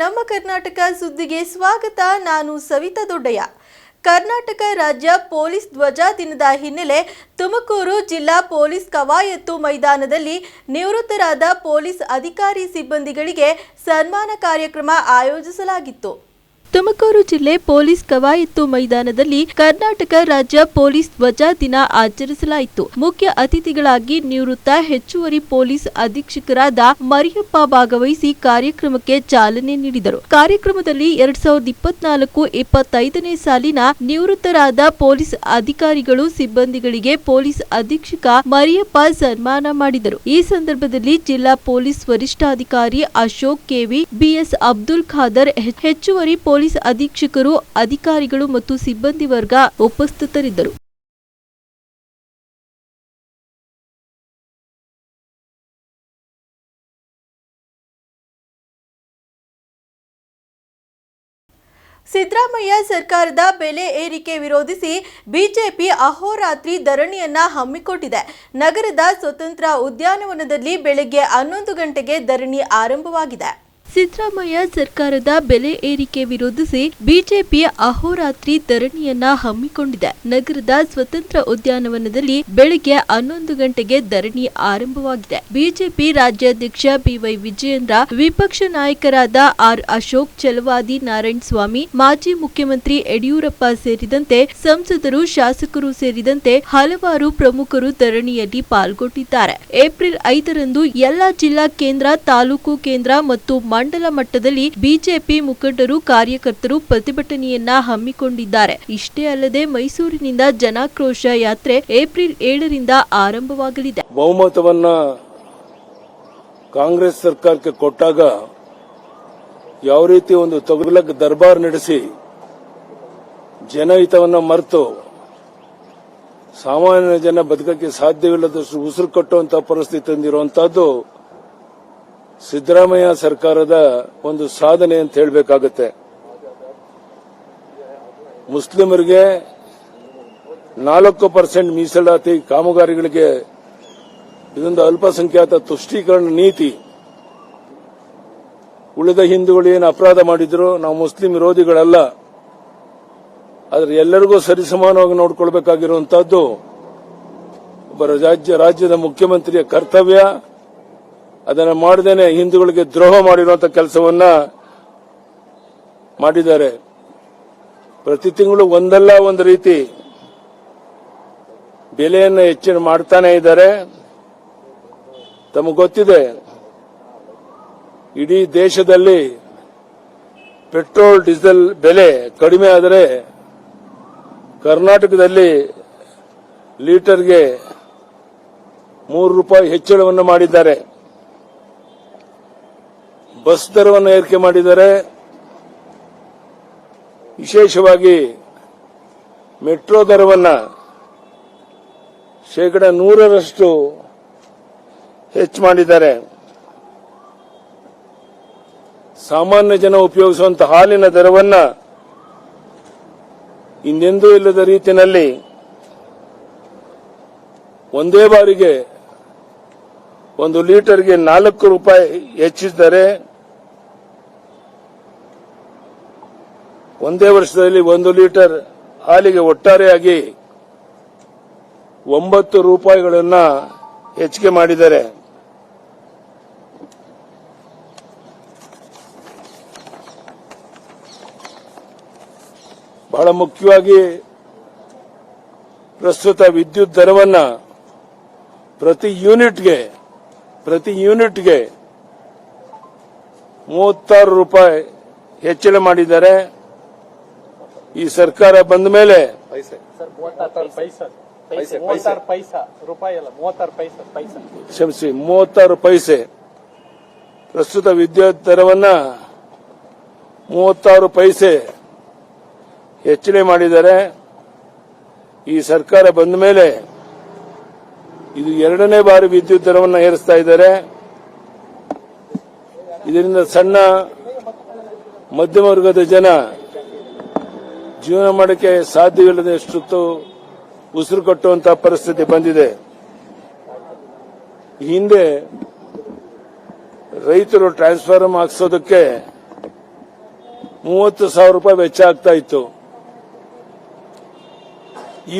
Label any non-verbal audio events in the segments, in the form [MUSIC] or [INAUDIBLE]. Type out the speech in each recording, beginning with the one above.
ನಮ್ಮ ಕರ್ನಾಟಕ ಸುದ್ದಿಗೆ ಸ್ವಾಗತ. ನಾನು ಸವಿತಾ ದೊಡ್ಡಯ್ಯ. ಕರ್ನಾಟಕ ರಾಜ್ಯ ಪೊಲೀಸ್ ಧ್ವಜ ದಿನದ ಹಿನ್ನೆಲೆ ತುಮಕೂರು ಜಿಲ್ಲಾ ಪೊಲೀಸ್ ಕವಾಯತ್ತು ಮೈದಾನದಲ್ಲಿ ನಿವೃತ್ತರಾದ ಪೊಲೀಸ್ ಅಧಿಕಾರಿ ಸಿಬ್ಬಂದಿಗಳಿಗೆ ಸನ್ಮಾನ ಕಾರ್ಯಕ್ರಮ ಆಯೋಜಿಸಲಾಗಿತ್ತು. ತುಮಕೂರು ಜಿಲ್ಲೆ ಪೊಲೀಸ್ ಕವಾಯತ್ತು ಮೈದಾನದಲ್ಲಿ ಕರ್ನಾಟಕ ರಾಜ್ಯ ಪೊಲೀಸ್ ಧ್ವಜಾ ದಿನ ಆಚರಿಸಲಾಯಿತು. ಮುಖ್ಯ ಅತಿಥಿಗಳಾಗಿ ನಿವೃತ್ತ ಹೆಚ್ಚುವರಿ ಪೊಲೀಸ್ ಅಧೀಕ್ಷಕರಾದ ಮರಿಯಪ್ಪ ಭಾಗವಹಿಸಿ ಕಾರ್ಯಕ್ರಮಕ್ಕೆ ಚಾಲನೆ ನೀಡಿದರು. ಕಾರ್ಯಕ್ರಮದಲ್ಲಿ ಎರಡ್ ಸಾವಿರದ ಇಪ್ಪತ್ನಾಲ್ಕು ಇಪ್ಪತ್ತೈದನೇ ಸಾಲಿನ ನಿವೃತ್ತರಾದ ಪೊಲೀಸ್ ಅಧಿಕಾರಿಗಳು, ಸಿಬ್ಬಂದಿಗಳಿಗೆ ಪೊಲೀಸ್ ಅಧೀಕ್ಷಕ ಮರಿಯಪ್ಪ ಸನ್ಮಾನ ಮಾಡಿದರು. ಈ ಸಂದರ್ಭದಲ್ಲಿ ಜಿಲ್ಲಾ ಪೊಲೀಸ್ ವರಿಷ್ಠಾಧಿಕಾರಿ ಅಶೋಕ್ ಕೆವಿ ಬಿಎಸ್ ಅಬ್ದುಲ್ ಖಾದರ್ ಹೆಚ್ಚುವರಿ ಪೊಲೀಸ್ ಅಧೀಕ್ಷಕರು, ಅಧಿಕಾರಿಗಳು ಮತ್ತು ಸಿಬ್ಬಂದಿ ವರ್ಗ ಉಪಸ್ಥಿತರಿದ್ದರು. ಸಿದ್ದರಾಮಯ್ಯ ಸರ್ಕಾರದ ಬೆಲೆ ಏರಿಕೆ ವಿರೋಧಿಸಿ ಬಿಜೆಪಿ ಅಹೋರಾತ್ರಿ ಧರಣಿಯನ್ನ ಹಮ್ಮಿಕೊಂಡಿದೆ ನಗರದ ಸ್ವತಂತ್ರ ಉದ್ಯಾನವನದಲ್ಲಿ ಬೆಳಗ್ಗೆ ಹನ್ನೊಂದು ಗಂಟೆಗೆ ಧರಣಿ ಆರಂಭವಾಗಿದೆ. ಸಿದ್ದರಾಮಯ್ಯ ಸರ್ಕಾರದ ಬೆಲೆ ಏರಿಕೆ ವಿರೋಧಿಸಿ ಬಿಜೆಪಿ ಅಹೋರಾತ್ರಿ ಧರಣಿಯನ್ನ ಹಮ್ಮಿಕೊಂಡಿದೆ. ನಗರದ ಸ್ವತಂತ್ರ ಉದ್ಯಾನವನದಲ್ಲಿ ಬೆಳಗ್ಗೆ ಹನ್ನೊಂದು ಗಂಟೆಗೆ ಧರಣಿ ಆರಂಭವಾಗಿದೆ. ಬಿಜೆಪಿ ರಾಜ್ಯಾಧ್ಯಕ್ಷ ಬಿವೈ ವಿಜಯೇಂದ್ರ, ವಿಪಕ್ಷ ನಾಯಕರಾದ ಆರ್ ಅಶೋಕ್ ಚಲವಾದಿ ನಾರಾಯಣ ಸ್ವಾಮಿ, ಮಾಜಿ ಮುಖ್ಯಮಂತ್ರಿ ಯಡಿಯೂರಪ್ಪ ಸೇರಿದಂತೆ ಸಂಸದರು, ಶಾಸಕರು ಸೇರಿದಂತೆ ಹಲವಾರು ಪ್ರಮುಖರು ಧರಣಿಯಲ್ಲಿ ಪಾಲ್ಗೊಂಡಿದ್ದಾರೆ. ಏಪ್ರಿಲ್ ಐದರಂದು ಎಲ್ಲಾ ಜಿಲ್ಲಾ ಕೇಂದ್ರ, ತಾಲೂಕು ಕೇಂದ್ರ ಮತ್ತು ಮಂಡಲ ಮಟ್ಟದಲ್ಲಿ ಬಿಜೆಪಿ ಮುಖಂಡರು, ಕಾರ್ಯಕರ್ತರು ಪ್ರತಿಭಟನೆಯನ್ನ ಹಮ್ಮಿಕೊಂಡಿದ್ದಾರೆ. ಇಷ್ಟೇ ಅಲ್ಲದೆ ಮೈಸೂರಿನಿಂದ ಜನಾಕ್ರೋಶ ಯಾತ್ರೆ ಏಪ್ರಿಲ್ ಏಳರಿಂದ ಆರಂಭವಾಗಲಿದೆ. ಬಹುಮತವನ್ನ ಕಾಂಗ್ರೆಸ್ ಸರ್ಕಾರಕ್ಕೆ ಕೊಟ್ಟಾಗ ಯಾವ ರೀತಿ ಒಂದು ತಗುಲಕ್ ದರ್ಬಾರ್ ನಡೆಸಿ ಜನಹಿತವನ್ನ ಮರೆತು ಸಾಮಾನ್ಯ ಜನ ಬದುಕಕ್ಕೆ ಸಾಧ್ಯವಿಲ್ಲದಷ್ಟು ಉಸಿರು ಕಟ್ಟುವಂತಹ ಪರಿಸ್ಥಿತಿ ತಂದಿರುವಂತಹದ್ದು ಸಿದ್ದರಾಮಯ್ಯ ಸರ್ಕಾರದ ಒಂದು ಸಾಧನೆ ಅಂತ ಹೇಳಬೇಕಾಗತ್ತೆ. ಮುಸ್ಲಿಮರಿಗೆ ನಾಲ್ಕು ಪರ್ಸೆಂಟ್ ಮೀಸಲಾತಿ ಕಾಮಗಾರಿಗಳಿಗೆ ಇದೊಂದು ಅಲ್ಪಸಂಖ್ಯಾತ ತುಷ್ಟೀಕರಣ ನೀತಿ. ಉಳಿದ ಹಿಂದೂಗಳು ಏನು ಅಪರಾಧ ಮಾಡಿದ್ರು? ನಾವು ಮುಸ್ಲಿಂ ವಿರೋಧಿಗಳಲ್ಲ. ಆದರೆ ಎಲ್ಲರಿಗೂ ಸರಿಸಮಾನವಾಗಿ ನೋಡ್ಕೊಳ್ಬೇಕಾಗಿರುವಂತಹದ್ದು ಒಬ್ಬ ರಾಜ್ಯ ರಾಜ್ಯದ ಮುಖ್ಯಮಂತ್ರಿಯ ಕರ್ತವ್ಯ. ಅದನ್ನು ಮಾಡದೇನೆ ಹಿಂದೂಗಳಿಗೆ ದ್ರೋಹ ಮಾಡಿರುವಂತ ಕೆಲಸವನ್ನ ಮಾಡಿದ್ದಾರೆ. ಪ್ರತಿ ತಿಂಗಳು ಒಂದಲ್ಲ ಒಂದು ರೀತಿ ಬೆಲೆಯನ್ನು ಹೆಚ್ಚಿನ ಮಾಡ್ತಾನೆ ಇದ್ದಾರೆ. ತಮಗೆ ಗೊತ್ತಿದೆ, ಇಡೀ ದೇಶದಲ್ಲಿ ಪೆಟ್ರೋಲ್, ಡೀಸೆಲ್ ಬೆಲೆ ಕಡಿಮೆ ಆದರೆ ಕರ್ನಾಟಕದಲ್ಲಿ ಲೀಟರ್ಗೆ ಮೂರು ರೂಪಾಯಿ ಹೆಚ್ಚಳವನ್ನು ಮಾಡಿದ್ದಾರೆ. ಬಸ್ ದರವನ್ನು ಏರಿಕೆ ಮಾಡಿದ್ದಾರೆ ವಿಶೇಷವಾಗಿ ಮೆಟ್ರೋ ದರವನ್ನು ಶೇಕಡ ನೂರರಷ್ಟು ಹೆಚ್ಚು ಮಾಡಿದ್ದಾರೆ. ಸಾಮಾನ್ಯ ಜನ ಉಪಯೋಗಿಸುವಂತಹ ಹಾಲಿನ ದರವನ್ನ ಇನ್ನೆಂದೂ ಇಲ್ಲದ ರೀತಿಯಲ್ಲಿ ಒಂದೇ ಬಾರಿಗೆ ಒಂದು ಲೀಟರ್ಗೆ ನಾಲ್ಕು ರೂಪಾಯಿ ಹೆಚ್ಚಿಸಿದ್ದಾರೆ ಒಂದೇ ವರ್ಷದಲ್ಲಿ ಒಂದು ಲೀಟರ್ ಹಾಲಿಗೆ ಒಟ್ಟಾರೆಯಾಗಿ ಒಂಬತ್ತು ರೂಪಾಯಿಗಳನ್ನು ಹೆಚ್ಚಿಗೆ ಮಾಡಿದ್ದಾರೆ. ಬಹಳ ಮುಖ್ಯವಾಗಿ ಪ್ರಸ್ತುತ ವಿದ್ಯುತ್ ದರವನ್ನ ಪ್ರತಿ ಯೂನಿಟ್ಗೆ ಪ್ರತಿ ಯೂನಿಟ್ಗೆ ಮೂವತ್ತಾರು ರೂಪಾಯಿ ಹೆಚ್ಚಳ ಮಾಡಿದ್ದಾರೆ. ಈ ಸರ್ಕಾರ ಬಂದ ಮೇಲೆ ಸರ್ ಮೂವತ್ತಾರು ಪೈಸಾ. ಮೂವತ್ತಾರು ಪೈಸಾ. ರೂಪಾಯಿ ಅಲ್ಲ ಮೂವತ್ತಾರು ಪೈಸಾ ಪೈಸಾ. ಕ್ಷಮಿಸಿ ಮೂವತ್ತಾರು ಪೈಸೆ. ಪ್ರಸ್ತುತ ವಿದ್ಯುತ್ ದರವನ್ನ ಮೂವತ್ತಾರು ಪೈಸೆ ಹೆಚ್ಚಳ ಮಾಡಿದ್ದಾರೆ. ಈ ಸರ್ಕಾರ ಬಂದ ಮೇಲೆ ಇದು ಎರಡನೇ ಬಾರಿ ವಿದ್ಯುತ್ ದರವನ್ನು ಏರಿಸ್ತಾ ಇದ್ದಾರೆ. ಇದರಿಂದ ಸಣ್ಣ ಮಧ್ಯಮ ವರ್ಗದ ಜನ ಜೀವನ ಮಾಡಕ್ಕೆ ಸಾಧ್ಯವಿಲ್ಲದಷ್ಟು ಉಸಿರು ಕಟ್ಟುವಂತಹ ಪರಿಸ್ಥಿತಿ ಬಂದಿದೆ. ಹಿಂದೆ ರೈತರು ಟ್ರಾನ್ಸ್ಫಾರ್ಮ್ ಹಾಕ್ಸೋದಕ್ಕೆ ಮೂವತ್ತು ಸಾವಿರ ರೂಪಾಯಿ ವೆಚ್ಚ ಆಗ್ತಾ ಇತ್ತು.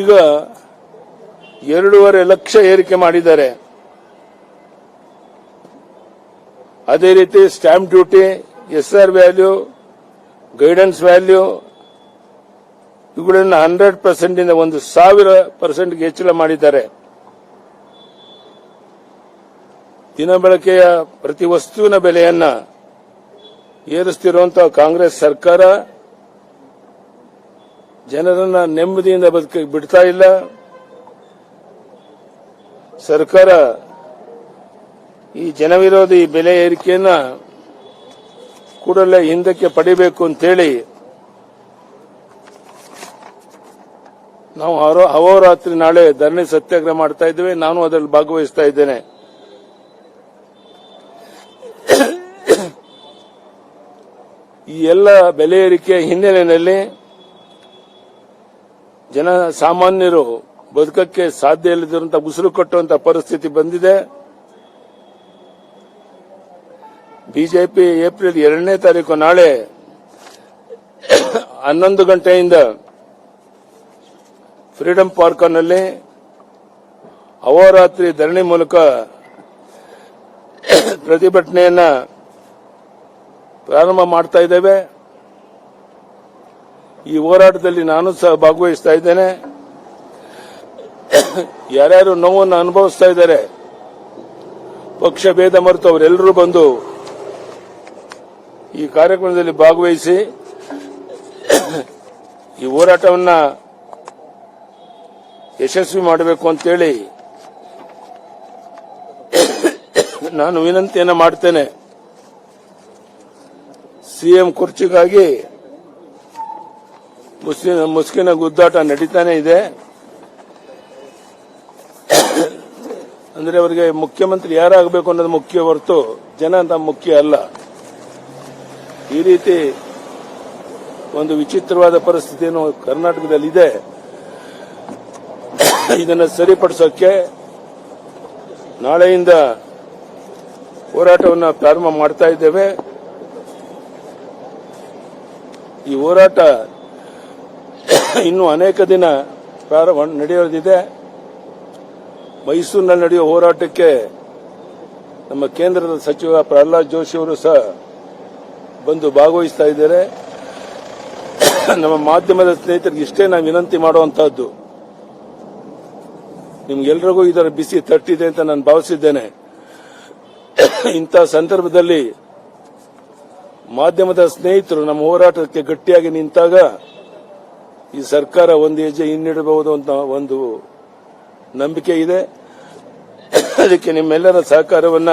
ಈಗ ಎರಡೂವರೆ ಲಕ್ಷ ಏರಿಕೆ ಮಾಡಿದ್ದಾರೆ. ಅದೇ ರೀತಿ stamp duty S R value guidance value ಇವುಗಳನ್ನ ಹಂಡ್ರೆಡ್ ಪರ್ಸೆಂಟ್ ಇಂದ ಒಂದು ಸಾವಿರ ಪರ್ಸೆಂಟ್ ಹೆಚ್ಚಳ ಮಾಡಿದ್ದಾರೆ. ದಿನ ಬಳಕೆಯ ಪ್ರತಿ ವಸ್ತುವಿನ ಬೆಲೆಯನ್ನ ಏರಿಸ್ತಿರುವಂತಹ ಕಾಂಗ್ರೆಸ್ ಸರ್ಕಾರ ಜನರನ್ನ ನೆಮ್ಮದಿಯಿಂದ ಬದುಕ ಬಿಡ್ತಾ ಇಲ್ಲ. ಸರ್ಕಾರ ಈ ಜನವಿರೋಧಿ ಬೆಲೆ ಏರಿಕೆಯನ್ನ ಕೂಡಲೇ ಹಿಂದಕ್ಕೆ ಪಡಿಬೇಕು ಅಂತೇಳಿ ನಾವು ಅಹೋರಾತ್ರಿ ನಾಳೆ ಧರಣಿ ಸತ್ಯಾಗ್ರಹ ಮಾಡ್ತಾ ಇದ್ದೇವೆ. ನಾನು ಅದರಲ್ಲಿ ಭಾಗವಹಿಸ್ತಾ ಇದ್ದೇನೆ. ಈ ಎಲ್ಲ ಬೆಲೆ ಏರಿಕೆ ಹಿನ್ನೆಲೆಯಲ್ಲಿ ಜನ ಸಾಮಾನ್ಯರು ಬದುಕಕ್ಕೆ ಸಾಧ್ಯ ಇಲ್ಲದಿರುವಂತಹ ಉಸಿರು ಕಟ್ಟುವಂತಹ ಪರಿಸ್ಥಿತಿ ಬಂದಿದೆ. ಬಿಜೆಪಿ ಏಪ್ರಿಲ್ ಎರಡನೇ ತಾರೀಕು ನಾಳೆ ಹನ್ನೊಂದು ಗಂಟೆಯಿಂದ ಫ್ರೀಡಂ ಪಾರ್ಕ್ನಲ್ಲಿ ಅಹೋರಾತ್ರಿ ಧರಣಿ ಮೂಲಕ ಪ್ರತಿಭಟನೆಯನ್ನ ಪ್ರಾರಂಭ ಮಾಡ್ತಾ ಇದ್ದೇವೆ. ಈ ಹೋರಾಟದಲ್ಲಿ ನಾನು ಸಹ ಭಾಗವಹಿಸ್ತಾ ಇದ್ದೇನೆ. ಯಾರ್ಯಾರು ನೋವನ್ನು ಅನುಭವಿಸ್ತಾ ಇದ್ದಾರೆ, ಪಕ್ಷ ಭೇದ ಮರೆತು ಅವರೆಲ್ಲರೂ ಬಂದು ಈ ಕಾರ್ಯಕ್ರಮದಲ್ಲಿ ಭಾಗವಹಿಸಿ ಈ ಹೋರಾಟವನ್ನ ಯಶಸ್ವಿ ಮಾಡಬೇಕು ಅಂತೇಳಿ ನಾನು ವಿನಂತಿಯನ್ನ ಮಾಡ್ತೇನೆ. ಸಿಎಂ ಕುರ್ಚಿಗಾಗಿ ಮುಸ್ಕಿನ ಗುದ್ದಾಟ ನಡೀತಾನೆ ಇದೆ. ಅಂದ್ರೆ ಅವರಿಗೆ ಮುಖ್ಯಮಂತ್ರಿ ಯಾರಾಗಬೇಕು ಅನ್ನೋದು ಮುಖ್ಯ ಹೊರತು ಜನ ಅಂತ ಮುಖ್ಯ ಅಲ್ಲ. ಈ ರೀತಿ ಒಂದು ವಿಚಿತ್ರವಾದ ಪರಿಸ್ಥಿತಿಯನ್ನು ಕರ್ನಾಟಕದಲ್ಲಿ ಇದೆ ಇದನ್ನು ಸರಿಪಡಿಸೋಕ್ಕೆ ನಾಳೆಯಿಂದ ಹೋರಾಟವನ್ನು ಪ್ರಾರಂಭ ಮಾಡ್ತಾ ಇದ್ದೇವೆ. ಈ ಹೋರಾಟ ಇನ್ನೂ ಅನೇಕ ದಿನ ಪ್ರಾರಂಭ ನಡೆಯೋದಿದೆ ಮೈಸೂರಿನಲ್ಲಿ ನಡೆಯುವ ಹೋರಾಟಕ್ಕೆ ನಮ್ಮ ಕೇಂದ್ರದ ಸಚಿವ ಪ್ರಹ್ಲಾದ್ ಜೋಶಿ ಅವರು ಸಹ ಬಂದು ಭಾಗವಹಿಸ್ತಾ ಇದ್ದಾರೆ. ನಮ್ಮ ಮಾಧ್ಯಮದ ಸ್ನೇಹಿತರಿಗೆ ಇಷ್ಟೇ ನಾವು ವಿನಂತಿ ಮಾಡುವಂತಹದ್ದು. ನಿಮ್ಗೆಲ್ರಿಗೂ ಇದರ ಬಿಸಿ ತಟ್ಟಿದೆ ಅಂತ ನಾನು ಭಾವಿಸಿದ್ದೇನೆ. ಇಂಥ ಸಂದರ್ಭದಲ್ಲಿ ಮಾಧ್ಯಮದ ಸ್ನೇಹಿತರು ನಮ್ಮ ಹೋರಾಟಕ್ಕೆ ಗಟ್ಟಿಯಾಗಿ ನಿಂತಾಗ ಈ ಸರ್ಕಾರ ಒಂದು ಹೆಜ್ಜೆ ಹಿನ್ನಿಡಬಹುದು ಅಂತ ಒಂದು ನಂಬಿಕೆ ಇದೆ. ಅದಕ್ಕೆ ನಿಮ್ಮೆಲ್ಲರ ಸಹಕಾರವನ್ನ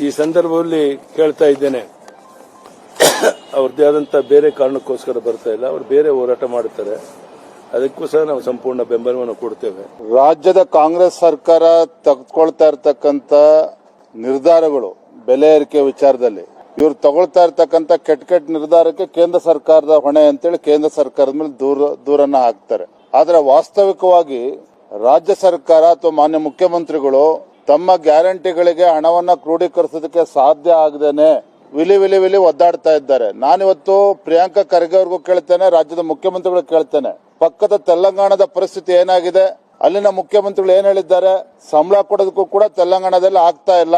ಈ ಸಂದರ್ಭದಲ್ಲಿ ಕೇಳ್ತಾ ಇದ್ದೇನೆ. ಅವ್ರದ್ದೇ ಆದಂತ ಬೇರೆ ಕಾರಣಕ್ಕೋಸ್ಕರ ಬರ್ತಾ ಇಲ್ಲ. ಅವ್ರು ಬೇರೆ ಹೋರಾಟ ಮಾಡುತ್ತಾರೆ. ಅದಕ್ಕೂ ಸಹ ನಾವು ಸಂಪೂರ್ಣ ಬೆಂಬಲವನ್ನು ಕೊಡ್ತೇವೆ. ರಾಜ್ಯದ ಕಾಂಗ್ರೆಸ್ ಸರ್ಕಾರ ತೆಗೆದುಕೊಳ್ತಾ ಇರತಕ್ಕಂತ ನಿರ್ಧಾರಗಳು, ಬೆಲೆ ಏರಿಕೆ ವಿಚಾರದಲ್ಲಿ. ಇವರು ತಗೊಳ್ತಾ ಇರತಕ್ಕಂತ ಕೆಟ್ಟ ಕೆಟ್ಟ ನಿರ್ಧಾರಕ್ಕೆ ಕೇಂದ್ರ ಸರ್ಕಾರದ ಹೊಣೆ ಅಂತೇಳಿ ಕೇಂದ್ರ ಸರ್ಕಾರದ ಮೇಲೆ ದೂರ, ದೂರನ್ನ ಹಾಕ್ತಾರೆ. ಆದ್ರೆ ವಾಸ್ತವಿಕವಾಗಿ ರಾಜ್ಯ ಸರ್ಕಾರ ಅಥವಾ ಮಾನ್ಯ ಮುಖ್ಯಮಂತ್ರಿಗಳು ತಮ್ಮ ಗ್ಯಾರಂಟಿಗಳಿಗೆ ಹಣವನ್ನ ಕ್ರೋಢೀಕರಿಸೋದಕ್ಕೆ ಸಾಧ್ಯ ಆಗದೇನೆ ವಿಲಿ ವಿಲಿ ವಿಲಿ ಒದ್ದಾಡ್ತಾ ಇದ್ದಾರೆ. ನಾನಿವತ್ತು ಪ್ರಿಯಾಂಕಾ ಖರ್ಗೆ ಅವ್ರಿಗೂ ಕೇಳ್ತೇನೆ, ರಾಜ್ಯದ ಮುಖ್ಯಮಂತ್ರಿಗಳು ಕೇಳ್ತೇನೆ. ಪಕ್ಕದ ತೆಲಂಗಾಣದ ಪರಿಸ್ಥಿತಿ ಏನಾಗಿದೆ? ಅಲ್ಲಿನ ಮುಖ್ಯಮಂತ್ರಿಗಳು ಏನ್ ಹೇಳಿದ್ದಾರೆ? ಸಂಬಳ ಕೊಡೋದಕ್ಕೂ ಕೂಡ ತೆಲಂಗಾಣದಲ್ಲಿ ಆಗ್ತಾ ಇಲ್ಲ.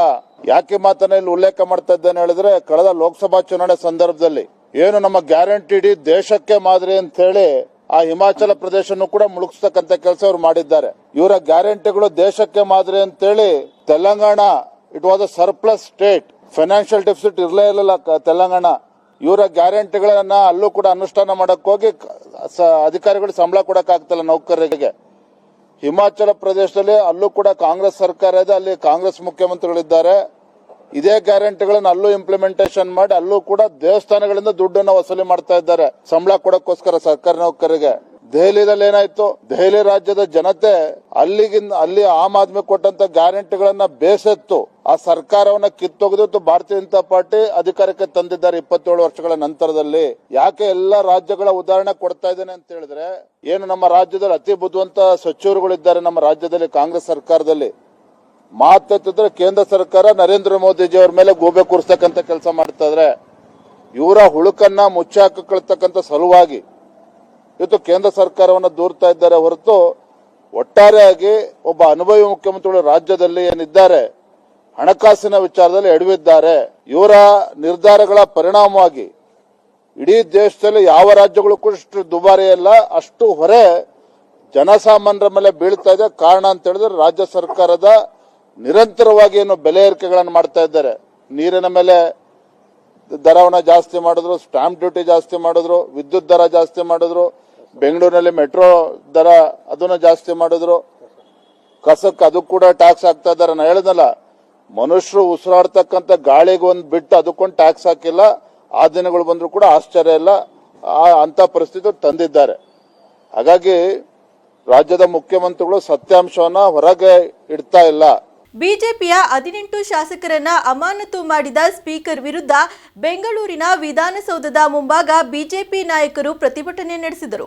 ಯಾಕೆ ಮಾತನ್ನ ಇಲ್ಲಿ ಉಲ್ಲೇಖ ಮಾಡ್ತಾ ಇದ್ದೇನೆ ಹೇಳಿದ್ರೆ, ಕಳೆದ ಲೋಕಸಭಾ ಚುನಾವಣೆ ಸಂದರ್ಭದಲ್ಲಿ ಏನು ನಮ್ಮ ಗ್ಯಾರಂಟಿ ಇಡೀ ದೇಶಕ್ಕೆ ಮಾದರಿ ಅಂತ ಹೇಳಿ ಆ ಹಿಮಾಚಲ ಪ್ರದೇಶನ್ನು ಕೂಡ ಮುಳುಗಿಸ್ತಕ್ಕಂತ ಕೆಲಸ ಅವರು ಮಾಡಿದ್ದಾರೆ. ಇವರ ಗ್ಯಾರಂಟಿಗಳು ದೇಶಕ್ಕೆ ಮಾದರಿ ಅಂತೇಳಿ Telangana it was a surplus state financial deficit ಇರಲೇ ಇರಲಿಲ್ಲ ತೆಲಂಗಾಣ. ಇವರ ಗ್ಯಾರಂಟಿಗಳನ್ನ ಅಲ್ಲೂ ಕೂಡ ಅನುಷ್ಠಾನ ಮಾಡಕ್ ಹೋಗಿ ಅಧಿಕಾರಿಗಳು ಸಂಬಳ ಕೊಡಕ್ ಆಗ್ತಿಲ್ಲ ನೌಕರರಿಗೆ. ಹಿಮಾಚಲ ಪ್ರದೇಶದಲ್ಲಿ ಅಲ್ಲೂ ಕೂಡ ಕಾಂಗ್ರೆಸ್ ಸರ್ಕಾರ ಇದೆ, ಅಲ್ಲಿ ಕಾಂಗ್ರೆಸ್ ಮುಖ್ಯಮಂತ್ರಿಗಳಿದ್ದಾರೆ. ಇದೇ ಗ್ಯಾರಂಟಿಗಳನ್ನ ಅಲ್ಲೂ ಇಂಪ್ಲಿಮೆಂಟೇಷನ್ ಮಾಡಿ, ಅಲ್ಲೂ ಕೂಡ ದೇವಸ್ಥಾನಗಳಿಂದ ದುಡ್ಡನ್ನ ವಸೂಲಿ ಮಾಡ್ತಾ ಇದ್ದಾರೆ. ಸಂಬಳ ಕೊಡಕ್ಕೋಸ್ಕರ ಸರ್ಕಾರಿ ನೌಕರರಿಗೆ. ದೆಹಲಿದಲ್ಲಿ ಏನಾಯ್ತು? ದೆಹಲಿ ರಾಜ್ಯದ ಜನತೆ ಅಲ್ಲಿಗಿಂತ ಅಲ್ಲಿ ಆಮ್ ಆದ್ಮಿ ಕೊಟ್ಟಂತ ಗ್ಯಾರಂಟಿಗಳನ್ನ ಬೇಸತ್ತು. ಆ ಸರ್ಕಾರವನ್ನ ಕಿತ್ತೊಗೆದು ಭಾರತೀಯ ಜನತಾ ಪಾರ್ಟಿ ಅಧಿಕಾರಕ್ಕೆ ತಂದಿದ್ದಾರೆ ಇಪ್ಪತ್ತೇಳು ವರ್ಷಗಳ ನಂತರದಲ್ಲಿ. ಯಾಕೆ ಎಲ್ಲ ರಾಜ್ಯಗಳ ಉದಾಹರಣೆ ಕೊಡ್ತಾ ಇದ್ದೇನೆ ಅಂತ ಹೇಳಿದ್ರೆ, ಏನು ನಮ್ಮ ರಾಜ್ಯದಲ್ಲಿ ಅತಿ ಬುದ್ಧಿವಂತ ಸಚಿವರುಗಳಿದ್ದಾರೆ ನಮ್ಮ ರಾಜ್ಯದಲ್ಲಿ ಕಾಂಗ್ರೆಸ್ ಸರ್ಕಾರದಲ್ಲಿ. ಮಾತಾಡ್ತಿದ್ರೆ ಕೇಂದ್ರ ಸರ್ಕಾರ ನರೇಂದ್ರ ಮೋದಿಜಿ ಅವ್ರ ಮೇಲೆ ಗೂಬೆ ಕೂರಿಸ್ತಕ್ಕಂತ ಕೆಲಸ ಮಾಡ್ತಾ ಇದ್ರೆ, ಇವರ ಹುಳುಕನ್ನ ಮುಚ್ಚಾಕತಕ್ಕಂಥ ಸಲುವಾಗಿ ಇವತ್ತು ಕೇಂದ್ರ ಸರ್ಕಾರವನ್ನು ದೂರ್ತಾ ಇದ್ದಾರೆ ಹೊರತು ಒಟ್ಟಾರೆಯಾಗಿ ಒಬ್ಬ ಅನುಭವಿ ಮುಖ್ಯಮಂತ್ರಿಗಳು ರಾಜ್ಯದಲ್ಲಿ ಏನಿದ್ದಾರೆ, ಹಣಕಾಸಿನ ವಿಚಾರದಲ್ಲಿ ಎಡವಿದ್ದಾರೆ ಇವರ ನಿರ್ಧಾರಗಳ ಪರಿಣಾಮವಾಗಿ ಇಡೀ ದೇಶದಲ್ಲಿ ಯಾವ ರಾಜ್ಯಗಳು ಕೂಡ ದುಬಾರಿ ಅಲ್ಲ, ಅಷ್ಟು ಹೊರೆ ಜನಸಾಮಾನ್ಯರ ಮೇಲೆ ಬೀಳ್ತಾ ಇದೆ. ಕಾರಣ ಅಂತ ಹೇಳಿದ್ರೆ ರಾಜ್ಯ ಸರ್ಕಾರದ ನಿರಂತರವಾಗಿ ಏನು ಬೆಲೆ ಏರಿಕೆಗಳನ್ನು ಮಾಡ್ತಾ ಇದ್ದಾರೆ. ನೀರಿನ ಮೇಲೆ ದರವನ್ನು ಜಾಸ್ತಿ ಮಾಡಿದ್ರು ಸ್ಟಾಂಪ್ ಡ್ಯೂಟಿ ಜಾಸ್ತಿ ಮಾಡಿದ್ರು, ವಿದ್ಯುತ್ ದರ ಜಾಸ್ತಿ ಮಾಡಿದ್ರು ಬೆಂಗಳೂರಿನಲ್ಲಿ ಮೆಟ್ರೋ ದರ ಅದನ್ನ ಜಾಸ್ತಿ ಮಾಡಿದ್ರು. ಕಸಕ್ಕೆ ಅದು ಕೂಡ ಟ್ಯಾಕ್ಸ್ ಹಾಕ್ತಾ ಇದ್ದಾರೆ. ನಾನು ಹೇಳಿದ್ನಲ್ಲ ಮನುಷ್ಯರು ಉಸಿರಾಡ್ತಕ್ಕಂಥ ಗಾಳಿಗೆ ಒಂದು ಬಿಟ್ಟು ಅದಕ್ಕೊಂದು ಟ್ಯಾಕ್ಸ್ ಹಾಕಿಲ್ಲ, ಆ ದಿನಗಳು ಬಂದರೂ ಕೂಡ ಆಶ್ಚರ್ಯ ಇಲ್ಲ. ಆ ಅಂತ ಪರಿಸ್ಥಿತಿ ತಂದಿದ್ದಾರೆ. ಹಾಗಾಗಿ ರಾಜ್ಯದ ಮುಖ್ಯಮಂತ್ರಿಗಳು ಸತ್ಯಾಂಶವನ್ನ ಹೊರಗೆ ಇಡ್ತಾ ಇಲ್ಲ. ಬಿಜೆಪಿಯ ಹದಿನೆಂಟು ಶಾಸಕರನ್ನ ಅಮಾನತು ಮಾಡಿದ ಸ್ಪೀಕರ್ ವಿರುದ್ಧ ಬೆಂಗಳೂರಿನ ವಿಧಾನಸೌಧದ ಮುಂಭಾಗ ಬಿಜೆಪಿ ನಾಯಕರು ಪ್ರತಿಭಟನೆ ನಡೆಸಿದರು.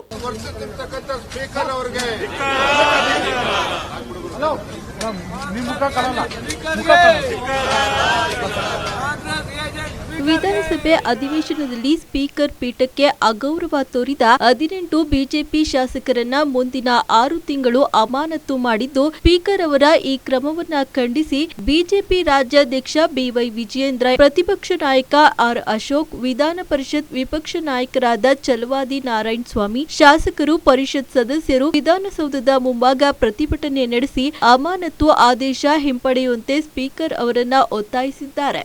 ವಿಧಾನಸಭೆ ಅಧಿವೇಶನದಲ್ಲಿ ಸ್ಪೀಕರ್ ಪೀಠಕ್ಕೆ ಅಗೌರವ ತೋರಿದ ಹದಿನೆಂಟು ಬಿಜೆಪಿ ಶಾಸಕರನ್ನ ಮುಂದಿನ ಆರು ತಿಂಗಳು ಅಮಾನತು ಮಾಡಿದ್ದು, ಸ್ಪೀಕರ್ ಅವರ ಈ ಕ್ರಮವನ್ನ ಖಂಡಿಸಿ ಬಿಜೆಪಿ ರಾಜ್ಯಾಧ್ಯಕ್ಷ ಬಿವೈ ವಿಜಯೇಂದ್ರ, ಪ್ರತಿಪಕ್ಷ ನಾಯಕ ಆರ್ ಅಶೋಕ್, ವಿಧಾನ ಪರಿಷತ್ ವಿಪಕ್ಷ ನಾಯಕರಾದ ಚಲವಾದಿ ನಾರಾಯಣ ಸ್ವಾಮಿ, ಶಾಸಕರು ಪರಿಷತ್ ಸದಸ್ಯರು, ವಿಧಾನಸೌಧದ ಮುಂಭಾಗ ಪ್ರತಿಭಟನೆ ನಡೆಸಿ ಅಮಾನತು ಆದೇಶ ಹಿಂಪಡೆಯುವಂತೆ ಸ್ಪೀಕರ್ ಅವರನ್ನ ಒತ್ತಾಯಿಸಿದ್ದಾರೆ.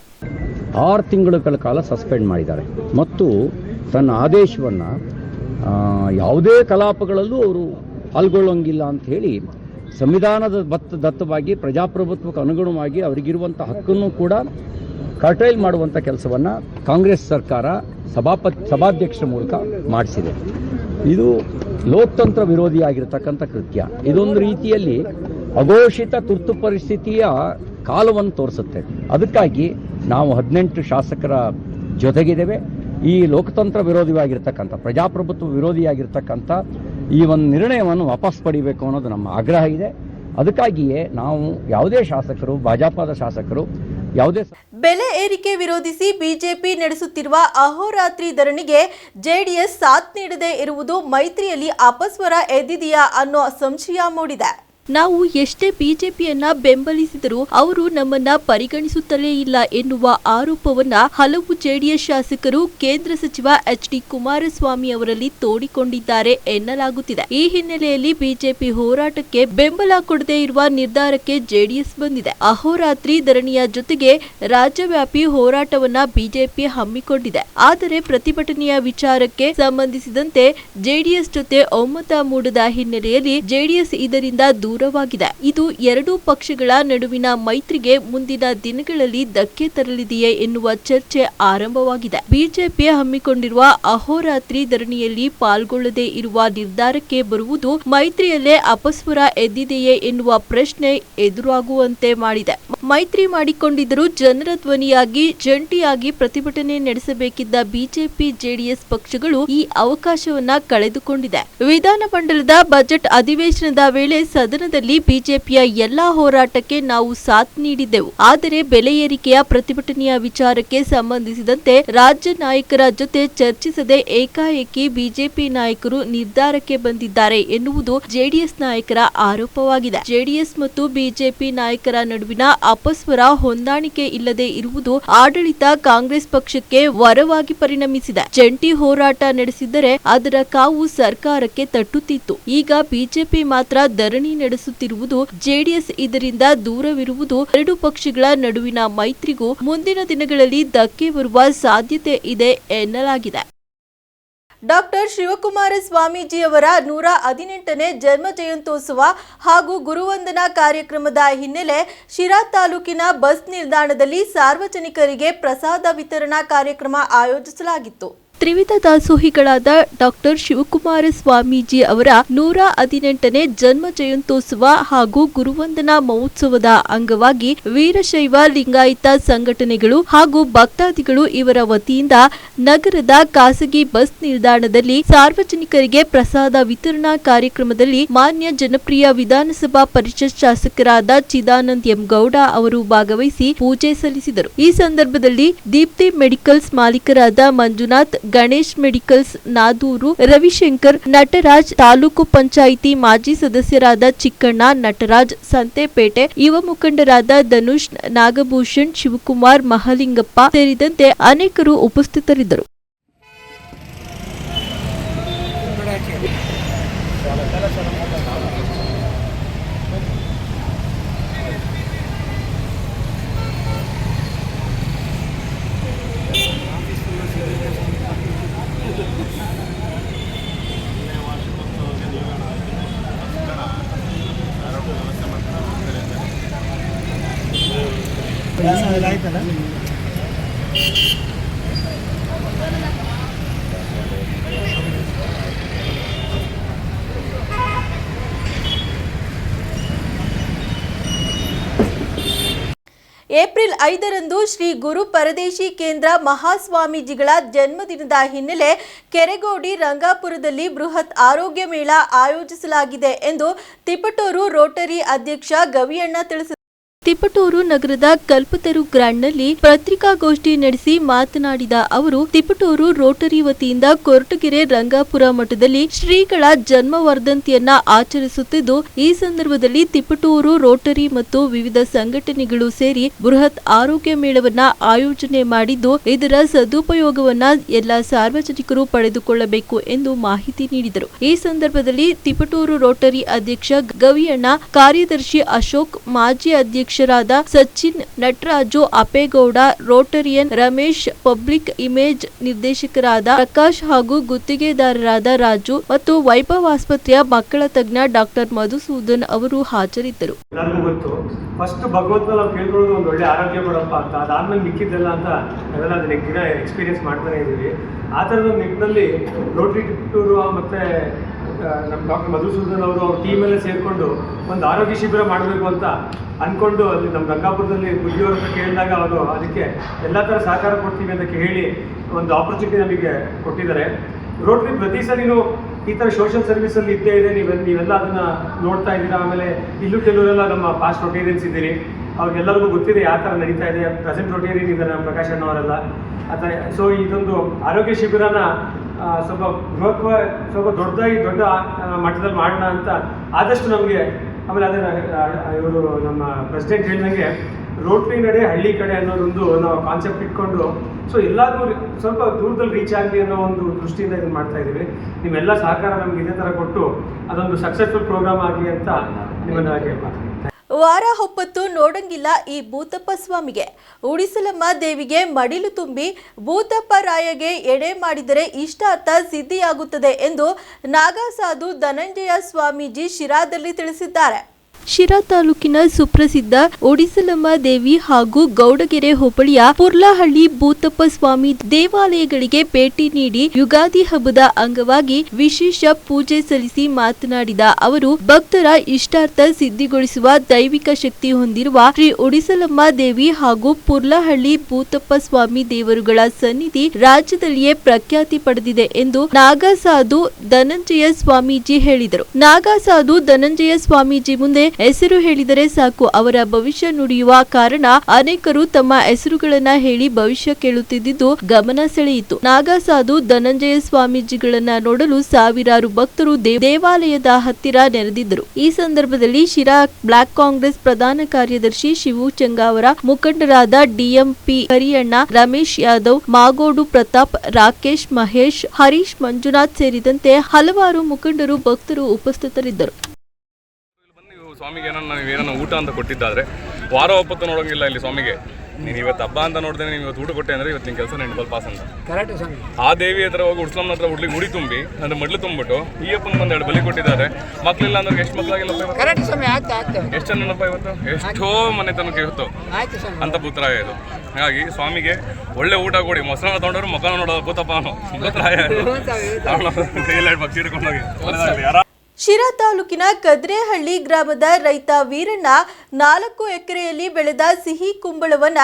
ಆರು ತಿಂಗಳ ಕಾಲ ಸಸ್ಪೆಂಡ್ ಮಾಡಿದ್ದಾರೆ. ಮತ್ತು ತನ್ನ ಆದೇಶವನ್ನು ಯಾವುದೇ ಕಲಾಪಗಳಲ್ಲೂ ಅವರು ಪಾಲ್ಗೊಳ್ಳೋಂಗಿಲ್ಲ ಅಂತ ಹೇಳಿ ಸಂವಿಧಾನದ ಬತ್ತ ದತ್ತವಾಗಿ, ಪ್ರಜಾಪ್ರಭುತ್ವಕ್ಕೆ ಅನುಗುಣವಾಗಿ ಅವರಿಗಿರುವಂಥ ಹಕ್ಕನ್ನು ಕೂಡ ಕರ್ಟೈಲ್ ಮಾಡುವಂಥ ಕೆಲಸವನ್ನು ಕಾಂಗ್ರೆಸ್ ಸರ್ಕಾರ ಸಭಾಪತಿ, ಸಭಾಧ್ಯಕ್ಷರ ಮೂಲಕ ಮಾಡಿಸಿದೆ. ಇದು ಲೋಕತಂತ್ರ ವಿರೋಧಿಯಾಗಿರ್ತಕ್ಕಂಥ ಕೃತ್ಯ. ಇದೊಂದು ರೀತಿಯಲ್ಲಿ ಅಘೋಷಿತ ತುರ್ತು ಪರಿಸ್ಥಿತಿಯ ಕಾಲವನ್ನು ತೋರಿಸುತ್ತೆ. ಅದಕ್ಕಾಗಿ ನಾವು ಹದಿನೆಂಟು ಶಾಸಕರ ಜೊತೆಗಿದ್ದೇವೆ. ಈ ಲೋಕತಂತ್ರ ವಿರೋಧಿಯಾಗಿರ್ತಕ್ಕಂಥ, ಪ್ರಜಾಪ್ರಭುತ್ವ ವಿರೋಧಿಯಾಗಿರ್ತಕ್ಕಂಥ ಈ ಒಂದು ನಿರ್ಣಯವನ್ನು ವಾಪಸ್ ಪಡಿಬೇಕು ಅನ್ನೋದು ನಮ್ಮ ಆಗ್ರಹ ಇದೆ. ಅದಕ್ಕಾಗಿಯೇ ನಾವು ಯಾವುದೇ ಶಾಸಕರು, ಭಾಜಪದ ಶಾಸಕರು, ಯಾವುದೇ ಬೆಲೆ ಏರಿಕೆ ವಿರೋಧಿಸಿ ಬಿಜೆಪಿ ನಡೆಸುತ್ತಿರುವ ಅಹೋರಾತ್ರಿ ಧರಣಿಗೆ ಜೆಡಿಎಸ್ ಸಾಥ್ ನೀಡದೇ ಇರುವುದು ಮೈತ್ರಿಯಲ್ಲಿ ಅಪಸ್ವರ ಎದ್ದಿದೆಯಾ ಅನ್ನೋ ಸಂಶಯ ಮೂಡಿದೆ. ನಾವು ಎಷ್ಟೇ ಬಿಜೆಪಿಯನ್ನ ಬೆಂಬಲಿಸಿದರೂ ಅವರು ನಮ್ಮನ್ನ ಪರಿಗಣಿಸುತ್ತಲೇ ಇಲ್ಲ ಎನ್ನುವ ಆರೋಪವನ್ನ ಹಲವು ಜೆಡಿಎಸ್ ಶಾಸಕರು ಕೇಂದ್ರ ಸಚಿವ ಎಚ್ ಡಿ ಕುಮಾರಸ್ವಾಮಿ ಅವರಲ್ಲಿ ತೋಡಿಕೊಂಡಿದ್ದಾರೆ ಎನ್ನಲಾಗುತ್ತಿದೆ. ಈ ಹಿನ್ನೆಲೆಯಲ್ಲಿ ಬಿಜೆಪಿ ಹೋರಾಟಕ್ಕೆ ಬೆಂಬಲ ಕೊಡದೇ ಇರುವ ನಿರ್ಧಾರಕ್ಕೆ ಜೆಡಿಎಸ್ ಬಂದಿದೆ. ಅಹೋರಾತ್ರಿ ಧರಣಿಯ ಜೊತೆಗೆ ರಾಜ್ಯವ್ಯಾಪಿ ಹೋರಾಟವನ್ನ ಬಿಜೆಪಿ ಹಮ್ಮಿಕೊಂಡಿದೆ. ಆದರೆ ಪ್ರತಿಭಟನೆಯ ವಿಚಾರಕ್ಕೆ ಸಂಬಂಧಿಸಿದಂತೆ ಜೆಡಿಎಸ್ ಜೊತೆ ಒಮ್ಮತ ಮೂಡದ ಹಿನ್ನೆಲೆಯಲ್ಲಿ ಜೆಡಿಎಸ್ ಇದರಿಂದ ದೂರವಾಗಿದೆ. ಇದು ಎರಡೂ ಪಕ್ಷಗಳ ನಡುವಿನ ಮೈತ್ರಿಗೆ ಮುಂದಿನ ದಿನಗಳಲ್ಲಿ ಧಕ್ಕೆ ತರಲಿದೆಯೇ ಎನ್ನುವ ಚರ್ಚೆ ಆರಂಭವಾಗಿದೆ. ಬಿಜೆಪಿ ಹಮ್ಮಿಕೊಂಡಿರುವ ಅಹೋರಾತ್ರಿ ಧರಣಿಯಲ್ಲಿ ಪಾಲ್ಗೊಳ್ಳದೇ ಇರುವ ನಿರ್ಧಾರಕ್ಕೆ ಬರುವುದು ಮೈತ್ರಿಯಲ್ಲೇ ಅಪಸ್ವರ ಎದ್ದಿದೆಯೇ ಎನ್ನುವ ಪ್ರಶ್ನೆ ಎದುರಾಗುವಂತೆ ಮಾಡಿದೆ. ಮೈತ್ರಿ ಮಾಡಿಕೊಂಡಿದ್ದರೂ ಜನರ ಧ್ವನಿಯಾಗಿ, ಜಂಟಿಯಾಗಿ ಪ್ರತಿಭಟನೆ ನಡೆಸಬೇಕಿದ್ದ ಬಿಜೆಪಿ, ಜೆಡಿಎಸ್ ಪಕ್ಷಗಳು ಈ ಅವಕಾಶವನ್ನ ಕಳೆದುಕೊಂಡಿದೆ. ವಿಧಾನಮಂಡಲದ ಬಜೆಟ್ ಅಧಿವೇಶನದ ವೇಳೆ ಸದನದಲ್ಲಿ ಬಿಜೆಪಿಯ ಎಲ್ಲಾ ಹೋರಾಟಕ್ಕೆ ನಾವು ಸಾಥ್ ನೀಡಿದ್ದೆವು. ಆದರೆ ಬೆಲೆ ಏರಿಕೆಯ ಪ್ರತಿಭಟನೆಯ ವಿಚಾರಕ್ಕೆ ಸಂಬಂಧಿಸಿದಂತೆ ರಾಜ್ಯ ನಾಯಕರ ಜೊತೆ ಚರ್ಚಿಸದೆ ಏಕಾಏಕಿ ಬಿಜೆಪಿ ನಾಯಕರು ನಿರ್ಧಾರಕ್ಕೆ ಬಂದಿದ್ದಾರೆ ಎನ್ನುವುದು ಜೆಡಿಎಸ್ ನಾಯಕರ ಆರೋಪವಾಗಿದೆ. ಜೆಡಿಎಸ್ ಮತ್ತು ಬಿಜೆಪಿ ನಾಯಕರ ನಡುವಿನ ಅಪಸ್ವರ ಹೊಂದಾಣಿಕೆ ಇಲ್ಲದೆ ಇರುವುದು ಆಡಳಿತ ಕಾಂಗ್ರೆಸ್ ಪಕ್ಷಕ್ಕೆ ವರವಾಗಿ ಪರಿಣಮಿಸಿದೆ. ಜಂಟಿ ಹೋರಾಟ ನಡೆಸಿದ್ದರೆ ಅದರ ಕಾವು ಸರ್ಕಾರಕ್ಕೆ ತಟ್ಟುತ್ತಿತ್ತು. ಈಗ ಬಿಜೆಪಿ ಮಾತ್ರ ಧರಣಿ ನಡೆಸುತ್ತಿರುವುದು ಜೆಡಿಎಸ್ ಇದರಿಂದ ದೂರವಿರುವುದು ಎರಡು ಪಕ್ಷಗಳ ನಡುವಿನ ಮೈತ್ರಿಗೂ ಮುಂದಿನ ದಿನಗಳಲ್ಲಿ ಧಕ್ಕೆ ಬರುವ ಸಾಧ್ಯತೆ ಇದೆ ಎನ್ನಲಾಗಿದೆ. ಡಾಕ್ಟರ್ ಶಿವಕುಮಾರ ಸ್ವಾಮೀಜಿಯವರ ನೂರ ಹದಿನೆಂಟನೇ ಜನ್ಮ ಜಯಂತ್ಯೋತ್ಸವ ಹಾಗೂ ಗುರುವಂದನಾ ಕಾರ್ಯಕ್ರಮದ ಹಿನ್ನೆಲೆ ಶಿರಾ ತಾಲೂಕಿನ ಬಸ್ ನಿಲ್ದಾಣದಲ್ಲಿ ಸಾರ್ವಜನಿಕರಿಗೆ ಪ್ರಸಾದ ವಿತರಣಾ ಕಾರ್ಯಕ್ರಮ ಆಯೋಜಿಸಲಾಗಿತ್ತು. ತ್ರಿವಿಧ ದಾಸೋಹಿಗಳಾದ ಡಾಕ್ಟರ್ ಶಿವಕುಮಾರ ಸ್ವಾಮೀಜಿ ಅವರ ನೂರ ಹದಿನೆಂಟನೇ ಜನ್ಮ ಜಯಂತ್ಯೋತ್ಸವ ಹಾಗೂ ಗುರುವಂದನಾ ಮಹೋತ್ಸವದ ಅಂಗವಾಗಿ ವೀರಶೈವ ಲಿಂಗಾಯತ ಸಂಘಟನೆಗಳು ಹಾಗೂ ಭಕ್ತಾದಿಗಳು ಇವರ ವತಿಯಿಂದ ನಗರದ ಖಾಸಗಿ ಬಸ್ ನಿಲ್ದಾಣದಲ್ಲಿ ಸಾರ್ವಜನಿಕರಿಗೆ ಪ್ರಸಾದ ವಿತರಣಾ ಕಾರ್ಯಕ್ರಮದಲ್ಲಿ ಮಾನ್ಯ ಜನಪ್ರಿಯ ವಿಧಾನಸಭಾ ಪರಿಷತ್ ಶಾಸಕರಾದ ಚಿದಾನಂದ್ ಎಂ ಗೌಡ ಅವರು ಭಾಗವಹಿಸಿ ಪೂಜೆ ಸಲ್ಲಿಸಿದರು. ಈ ಸಂದರ್ಭದಲ್ಲಿ ದೀಪ್ತಿ ಮೆಡಿಕಲ್ಸ್ ಮಾಲೀಕರಾದ ಮಂಜುನಾಥ್ ಗಣೇಶ್ ಮೆಡಿಕಲ್ಸ್, ನಾದೂರು, ರವಿಶಂಕರ್, ನಟರಾಜ್, ತಾಲೂಕು ಪಂಚಾಯಿತಿ ಮಾಜಿ ಸದಸ್ಯರಾದ ಚಿಕ್ಕಣ್ಣ, ನಟರಾಜ್, ಸಂತೆಪೇಟೆ, ಯುವ ಮುಖಂಡರಾದ ಧನುಷ್, ನಾಗಭೂಷಣ್, ಶಿವಕುಮಾರ್, ಮಹಲಿಂಗಪ್ಪ ಸೇರಿದಂತೆ ಅನೇಕರು ಉಪಸ್ಥಿತರಿದ್ದರು. ಏಪ್ರಿಲ್ ಐದರಂದು ಶ್ರೀ ಗುರು ಪರದೇಶಿ ಕೇಂದ್ರ ಮಹಾಸ್ವಾಮೀಜಿಗಳ ಜನ್ಮದಿನದ ಹಿನ್ನೆಲೆ ಕೆರೆಗೋಡಿ ರಂಗಾಪುರದಲ್ಲಿ ಬೃಹತ್ ಆರೋಗ್ಯ ಮೇಳ ಆಯೋಜಿಸಲಾಗಿದೆ ಎಂದು ತಿಪಟೂರು ರೋಟರಿ ಅಧ್ಯಕ್ಷ ಗವಿಯಣ್ಣ ತಿಳಿಸಿದರು ತಿಪಟೂರು ನಗರದ ಕಲ್ಪತರು ಗ್ರಾಂಡ್ನಲ್ಲಿ ಪತ್ರಿಕಾಗೋಷ್ಠಿ ನಡೆಸಿ ಮಾತನಾಡಿದ ಅವರು, ತಿಪಟೂರು ರೋಟರಿ ವತಿಯಿಂದ ಕೊರಟಗೆರೆ ರಂಗಾಪುರ ಮಠದಲ್ಲಿ ಶ್ರೀಗಳ ಜನ್ಮ ವರ್ಧಂತಿಯನ್ನ ಆಚರಿಸುತ್ತಿದ್ದು, ಈ ಸಂದರ್ಭದಲ್ಲಿ ತಿಪಟೂರು ರೋಟರಿ ಮತ್ತು ವಿವಿಧ ಸಂಘಟನೆಗಳು ಸೇರಿ ಬೃಹತ್ ಆರೋಗ್ಯ ಮೇಳವನ್ನ ಆಯೋಜನೆ ಮಾಡಿದ್ದು, ಇದರ ಸದುಪಯೋಗವನ್ನ ಎಲ್ಲ ಸಾರ್ವಜನಿಕರು ಪಡೆದುಕೊಳ್ಳಬೇಕು ಎಂದು ಮಾಹಿತಿ ನೀಡಿದರು. ಈ ಸಂದರ್ಭದಲ್ಲಿ ತಿಪಟೂರು ರೋಟರಿ ಅಧ್ಯಕ್ಷ ಗವಿಯಣ್ಣ, ಕಾರ್ಯದರ್ಶಿ ಅಶೋಕ್, ಮಾಜಿ ಅಧ್ಯಕ್ಷರಾದ Sachin Nataraju Apegowda, Rotarian Ramesh, public image ನಿರ್ದೇಶಕರಾದ ಪ್ರಕಾಶ್ ಹಾಗೂ ಗುತ್ತಿಗೆದಾರರಾದ ರಾಜು ಮತ್ತು ವೈಭವ್ ಆಸ್ಪತ್ರೆಯ ಮಕ್ಕಳ ತಜ್ಞ ಡಾಕ್ಟರ್ ಮಧುಸೂದನ್ ಅವರು ಹಾಜರಿದ್ದರು. ಫಸ್ಟ್ ಭಗವಂತ ನಾವು ಕೇಳ್ಕೊಳ್ಳೋದು ಒಂದು ಒಳ್ಳೆ ಆರೋಗ್ಯ ಕೊಡಪ್ಪ ಅಂತ, ಅದಾದ್ಮೇಲೆ ಮಿಕ್ಕಿದ್ದೆಲ್ಲ ಅಂತ ನಾವೆಲ್ಲ ಅದನ್ನ ದಿನ ಎಕ್ಸ್ಪೀರಿಯನ್ಸ್ ಮಾಡ್ತಾನೆ ಇದ್ದೀವಿ. ಆ ಥರದ ನಿಟ್ಟಿನಲ್ಲಿ ರೋಟ್ರಿ ಟೂರು ಮತ್ತು ನಮ್ಮ ಡಾಕ್ಟರ್ ಮಧುಸೂದನ್ ಅವರು ಅವ್ರ ಟೀಮೆಲ್ಲ ಸೇರಿಕೊಂಡು ಒಂದು ಆರೋಗ್ಯ ಶಿಬಿರ ಮಾಡಬೇಕು ಅಂತ ಅಂದ್ಕೊಂಡು ಅಲ್ಲಿ ನಮ್ಮ ಗಂಗಾಪುರದಲ್ಲಿ ಬುದ್ಧಿಯವ್ರ ಹತ್ರ ಕೇಳಿದಾಗ ಅವರು ಅದಕ್ಕೆ ಎಲ್ಲ ಥರ ಸಹಕಾರ ಕೊಡ್ತೀವಿ ಅಂತ ಹೇಳಿ ಒಂದು ಆಪರ್ಚುನಿಟಿ ನಮಗೆ ಕೊಟ್ಟಿದ್ದಾರೆ. ರೋಟ್ರಿ ಪ್ರತಿ ಸರಿನೂ ಈ ಥರ ಸೋಷಿಯಲ್ ಸರ್ವಿಸಲ್ಲಿ ಇದ್ದೇ ಇದೆ. ನೀವು ನೀವೆಲ್ಲ ಅದನ್ನು ನೋಡ್ತಾ ಇದ್ದೀರಾ? ಆಮೇಲೆ ಇಲ್ಲೂ ಕೆಲವರೆಲ್ಲ ನಮ್ಮ ಪಾಸ್ಟ್ ರೊಟೇರಿಯನ್ಸ್ ಇದ್ದೀರಿ. ಅವ್ರಿಗೆಲ್ಲರಿಗೂ ಗೊತ್ತಿದೆ ಯಾವ ಥರ ನಡೀತಾ ಇದೆ. ಪ್ರೆಸೆಂಟ್ ರೊಟೇರಿಯನ್ ಇದ್ದಾರೆ ನಮ್ಮ ಪ್ರಕಾಶ್ ಅಣ್ಣವರೆಲ್ಲ. ಥರ ಸೊ ಇದೊಂದು ಆರೋಗ್ಯ ಶಿಬಿರನ ಆ, ಸ್ವಲ್ಪ ಬೃಹತ್ ಸ್ವಲ್ಪ ದೊಡ್ಡದಾಗಿ ದೊಡ್ಡ ಮಟ್ಟದಲ್ಲಿ ಮಾಡೋಣ ಅಂತ ಆದಷ್ಟು ನಮಗೆ, ಆಮೇಲೆ ಅದೇ ಇವರು ನಮ್ಮ ಪ್ರೆಸಿಡೆಂಟ್ ಹೇಳಿದಂಗೆ ರೋಟ್ರಿ ನಡೆ ಹಳ್ಳಿ ಕಡೆ ಅನ್ನೋದೊಂದು ನಾವು ಕಾನ್ಸೆಪ್ಟ್ ಇಟ್ಕೊಂಡು ಸೊ ಎಲ್ಲಾದರೂ ಸ್ವಲ್ಪ ದೂರದಲ್ಲಿ ರೀಚ್ ಆಗಲಿ ಅನ್ನೋ ಒಂದು ದೃಷ್ಟಿಯಿಂದ ಇದನ್ನು ಮಾಡ್ತಾ ಇದ್ದೀವಿ. ನಿಮ್ಮೆಲ್ಲ ಸಹಕಾರ ನಮ್ಗೆ ಇದೇ ಥರ ಕೊಟ್ಟು ಅದೊಂದು ಸಕ್ಸಸ್ಫುಲ್ ಪ್ರೋಗ್ರಾಮ್ ಆಗಲಿ ಅಂತ ನಿಮ್ಮನ್ನು ಕೇಳ್ಕೊತೀನಿ ವಾರ ಹೊಪ್ಪತ್ತು ನೋಡಂಗಿಲ್ಲ ಈ ಭೂತಪ್ಪ ಸ್ವಾಮಿಗೆ. ಉಡಿಸಲಮ್ಮ ದೇವಿಗೆ ಮಡಿಲು ತುಂಬಿ ಭೂತಪ್ಪ ರಾಯಗೆ ಎಡೆ ಮಾಡಿದರೆ ಇಷ್ಟಾರ್ಥ ಸಿದ್ಧಿಯಾಗುತ್ತದೆ ಎಂದು ನಾಗಾಸಾಧು ಧನಂಜಯ ಸ್ವಾಮೀಜಿ ಶಿರಾದಲ್ಲಿ ತಿಳಿಸಿದ್ದಾರೆ. ಶಿರಾ ತಾಲೂಕಿನ ಸುಪ್ರಸಿದ್ಧ ಒಡಿಸಲಮ್ಮ ದೇವಿ ಹಾಗೂ ಗೌಡಗೆರೆ ಹೋಬಳಿಯ ಪುರ್ಲಹಳ್ಳಿ ಭೂತಪ್ಪ ಸ್ವಾಮಿ ದೇವಾಲಯಗಳಿಗೆ ಭೇಟಿ ನೀಡಿ ಯುಗಾದಿ ಹಬ್ಬದ ಅಂಗವಾಗಿ ವಿಶೇಷ ಪೂಜೆ ಸಲ್ಲಿಸಿ ಮಾತನಾಡಿದ ಅವರು, ಭಕ್ತರ ಇಷ್ಟಾರ್ಥ ಸಿದ್ಧಿಗೊಳಿಸುವ ದೈವಿಕ ಶಕ್ತಿ ಹೊಂದಿರುವ ಶ್ರೀ ಒಡಿಸಲಮ್ಮ ದೇವಿ ಹಾಗೂ ಪುರ್ಲಹಳ್ಳಿ ಭೂತಪ್ಪ ಸ್ವಾಮಿ ದೇವರುಗಳ ಸನ್ನಿಧಿ ರಾಜ್ಯದಲ್ಲಿಯೇ ಪ್ರಖ್ಯಾತಿ ಪಡೆದಿದೆ ಎಂದು ನಾಗಸಾಧು ಧನಂಜಯ ಸ್ವಾಮೀಜಿ ಹೇಳಿದರು. ನಾಗಸಾಧು ಧನಂಜಯ ಸ್ವಾಮೀಜಿ ಮುಂದೆ ಹೆಸರು ಹೇಳಿದರೆ ಸಾಕು. ಅವರ ಭವಿಷ್ಯ ನುಡಿಯುವ ಕಾರಣ ಅನೇಕರು ತಮ್ಮ ಹೆಸರುಗಳನ್ನ ಹೇಳಿ ಭವಿಷ್ಯ ಕೇಳುತ್ತಿದ್ದುದು ಗಮನ ಸೆಳೆಯಿತು. ನಾಗಸಾಧು ಧನಂಜಯ ಸ್ವಾಮೀಜಿಗಳನ್ನ ನೋಡಲು ಸಾವಿರಾರು ಭಕ್ತರು ದೇವ್- ದೇವಾಲಯದ ಹತ್ತಿರ ನೆರೆದಿದ್ದರು. ಈ ಸಂದರ್ಭದಲ್ಲಿ ಶಿರಾ ಬ್ಲಾಕ್ ಕಾಂಗ್ರೆಸ್ ಪ್ರಧಾನ ಕಾರ್ಯದರ್ಶಿ ಶಿವು ಚಂಗಾವರ ಮುಖಂಡರಾದ ಡಿಎಂಪಿ ಹರಿಯಣ್ಣ ರಮೇಶ್ ಯಾದವ್, ಮಾಗೋಡು ಪ್ರತಾಪ್, ರಾಕೇಶ್ ಮಹೇಶ್, ಹರೀಶ್ ಮಂಜುನಾಥ್ ಸೇರಿದಂತೆ ಹಲವಾರು ಮುಖಂಡರು ಭಕ್ತರು ಉಪಸ್ಥಿತರಿದ್ದರು. ಸ್ವಾಮಿಗೆ ಏನೋ ನಾನು ಏನೋ ಊಟ ಅಂತ ಕೊಟ್ಟಿದ್ದಾದ್ರೆ ವಾರ ಒಪ್ಪತ್ತು ನೋಡೋಂಗಿಲ್ಲ ಇಲ್ಲಿ ಸ್ವಾಮಿಗೆ. ನೀನು ಇವತ್ತು ಹಬ್ಬ ಅಂತ ನೋಡಿದ್ರೆ ನೀವು ಇವತ್ತು ಊಟ ಕೊಟ್ಟೆ ಅಂದ್ರೆ ಇವತ್ತು ನಿನ್ನ ಕೆಲಸ ನೆಂಟು ಪಾಸ್ ಅಂತ. ಕರೆಕ್ಟ್ ಸ್ವಾಮಿ. ಆ ದೇವಿ ಹತ್ರ ಹೋಗಿ ಉಡ್ಸ್ಲಮ್ನ ಹತ್ರ ಹುಡ್ಲಿ ಗುಡಿ ತುಂಬಿ ಅಂದ್ರೆ ಮಡ್ಲು ತುಂಬಿಟ್ಟು ಈ ಅಪ್ಪನ ಒಂದೆರಡು ಬಲಿ ಕೊಟ್ಟಿದ್ದಾರೆ. ಮಕ್ಕಳಿಲ್ಲ ಅಂದ್ರೆ ಎಷ್ಟು ಮಕ್ಕಳಾಗಿಲ್ಲ ಎಷ್ಟು ಜನನಪ್ಪ ಇವತ್ತು? ಎಷ್ಟೋ ಮನೆ ತನಕ ಇವತ್ತು ಅಂತ ಪುತ್ರಾಯ ಇದು. ಹಾಗಾಗಿ ಸ್ವಾಮಿಗೆ ಒಳ್ಳೆ ಊಟ ಕೊಡಿ. ಮೊಸರನ್ನ ತಗೊಂಡ್ರು ಮಕ್ಕಳ ನೋಡೋದು ಕೂತಪ್ಪ ಅವನು ಪುತ್ರಾಯ ಪಕ್ಷಿ ಹಿಡ್ಕೊಂಡೋಗಿ ಯಾರ ಶಿರಾ ತಾಲೂಕಿನ ಕದ್ರೇಹಳ್ಳಿ ಗ್ರಾಮದ ರೈತ ವೀರಣ್ಣ ನಾಲ್ಕು ಎಕರೆಯಲ್ಲಿ ಬೆಳೆದ ಸಿಹಿ ಕುಂಬಳವನ್ನ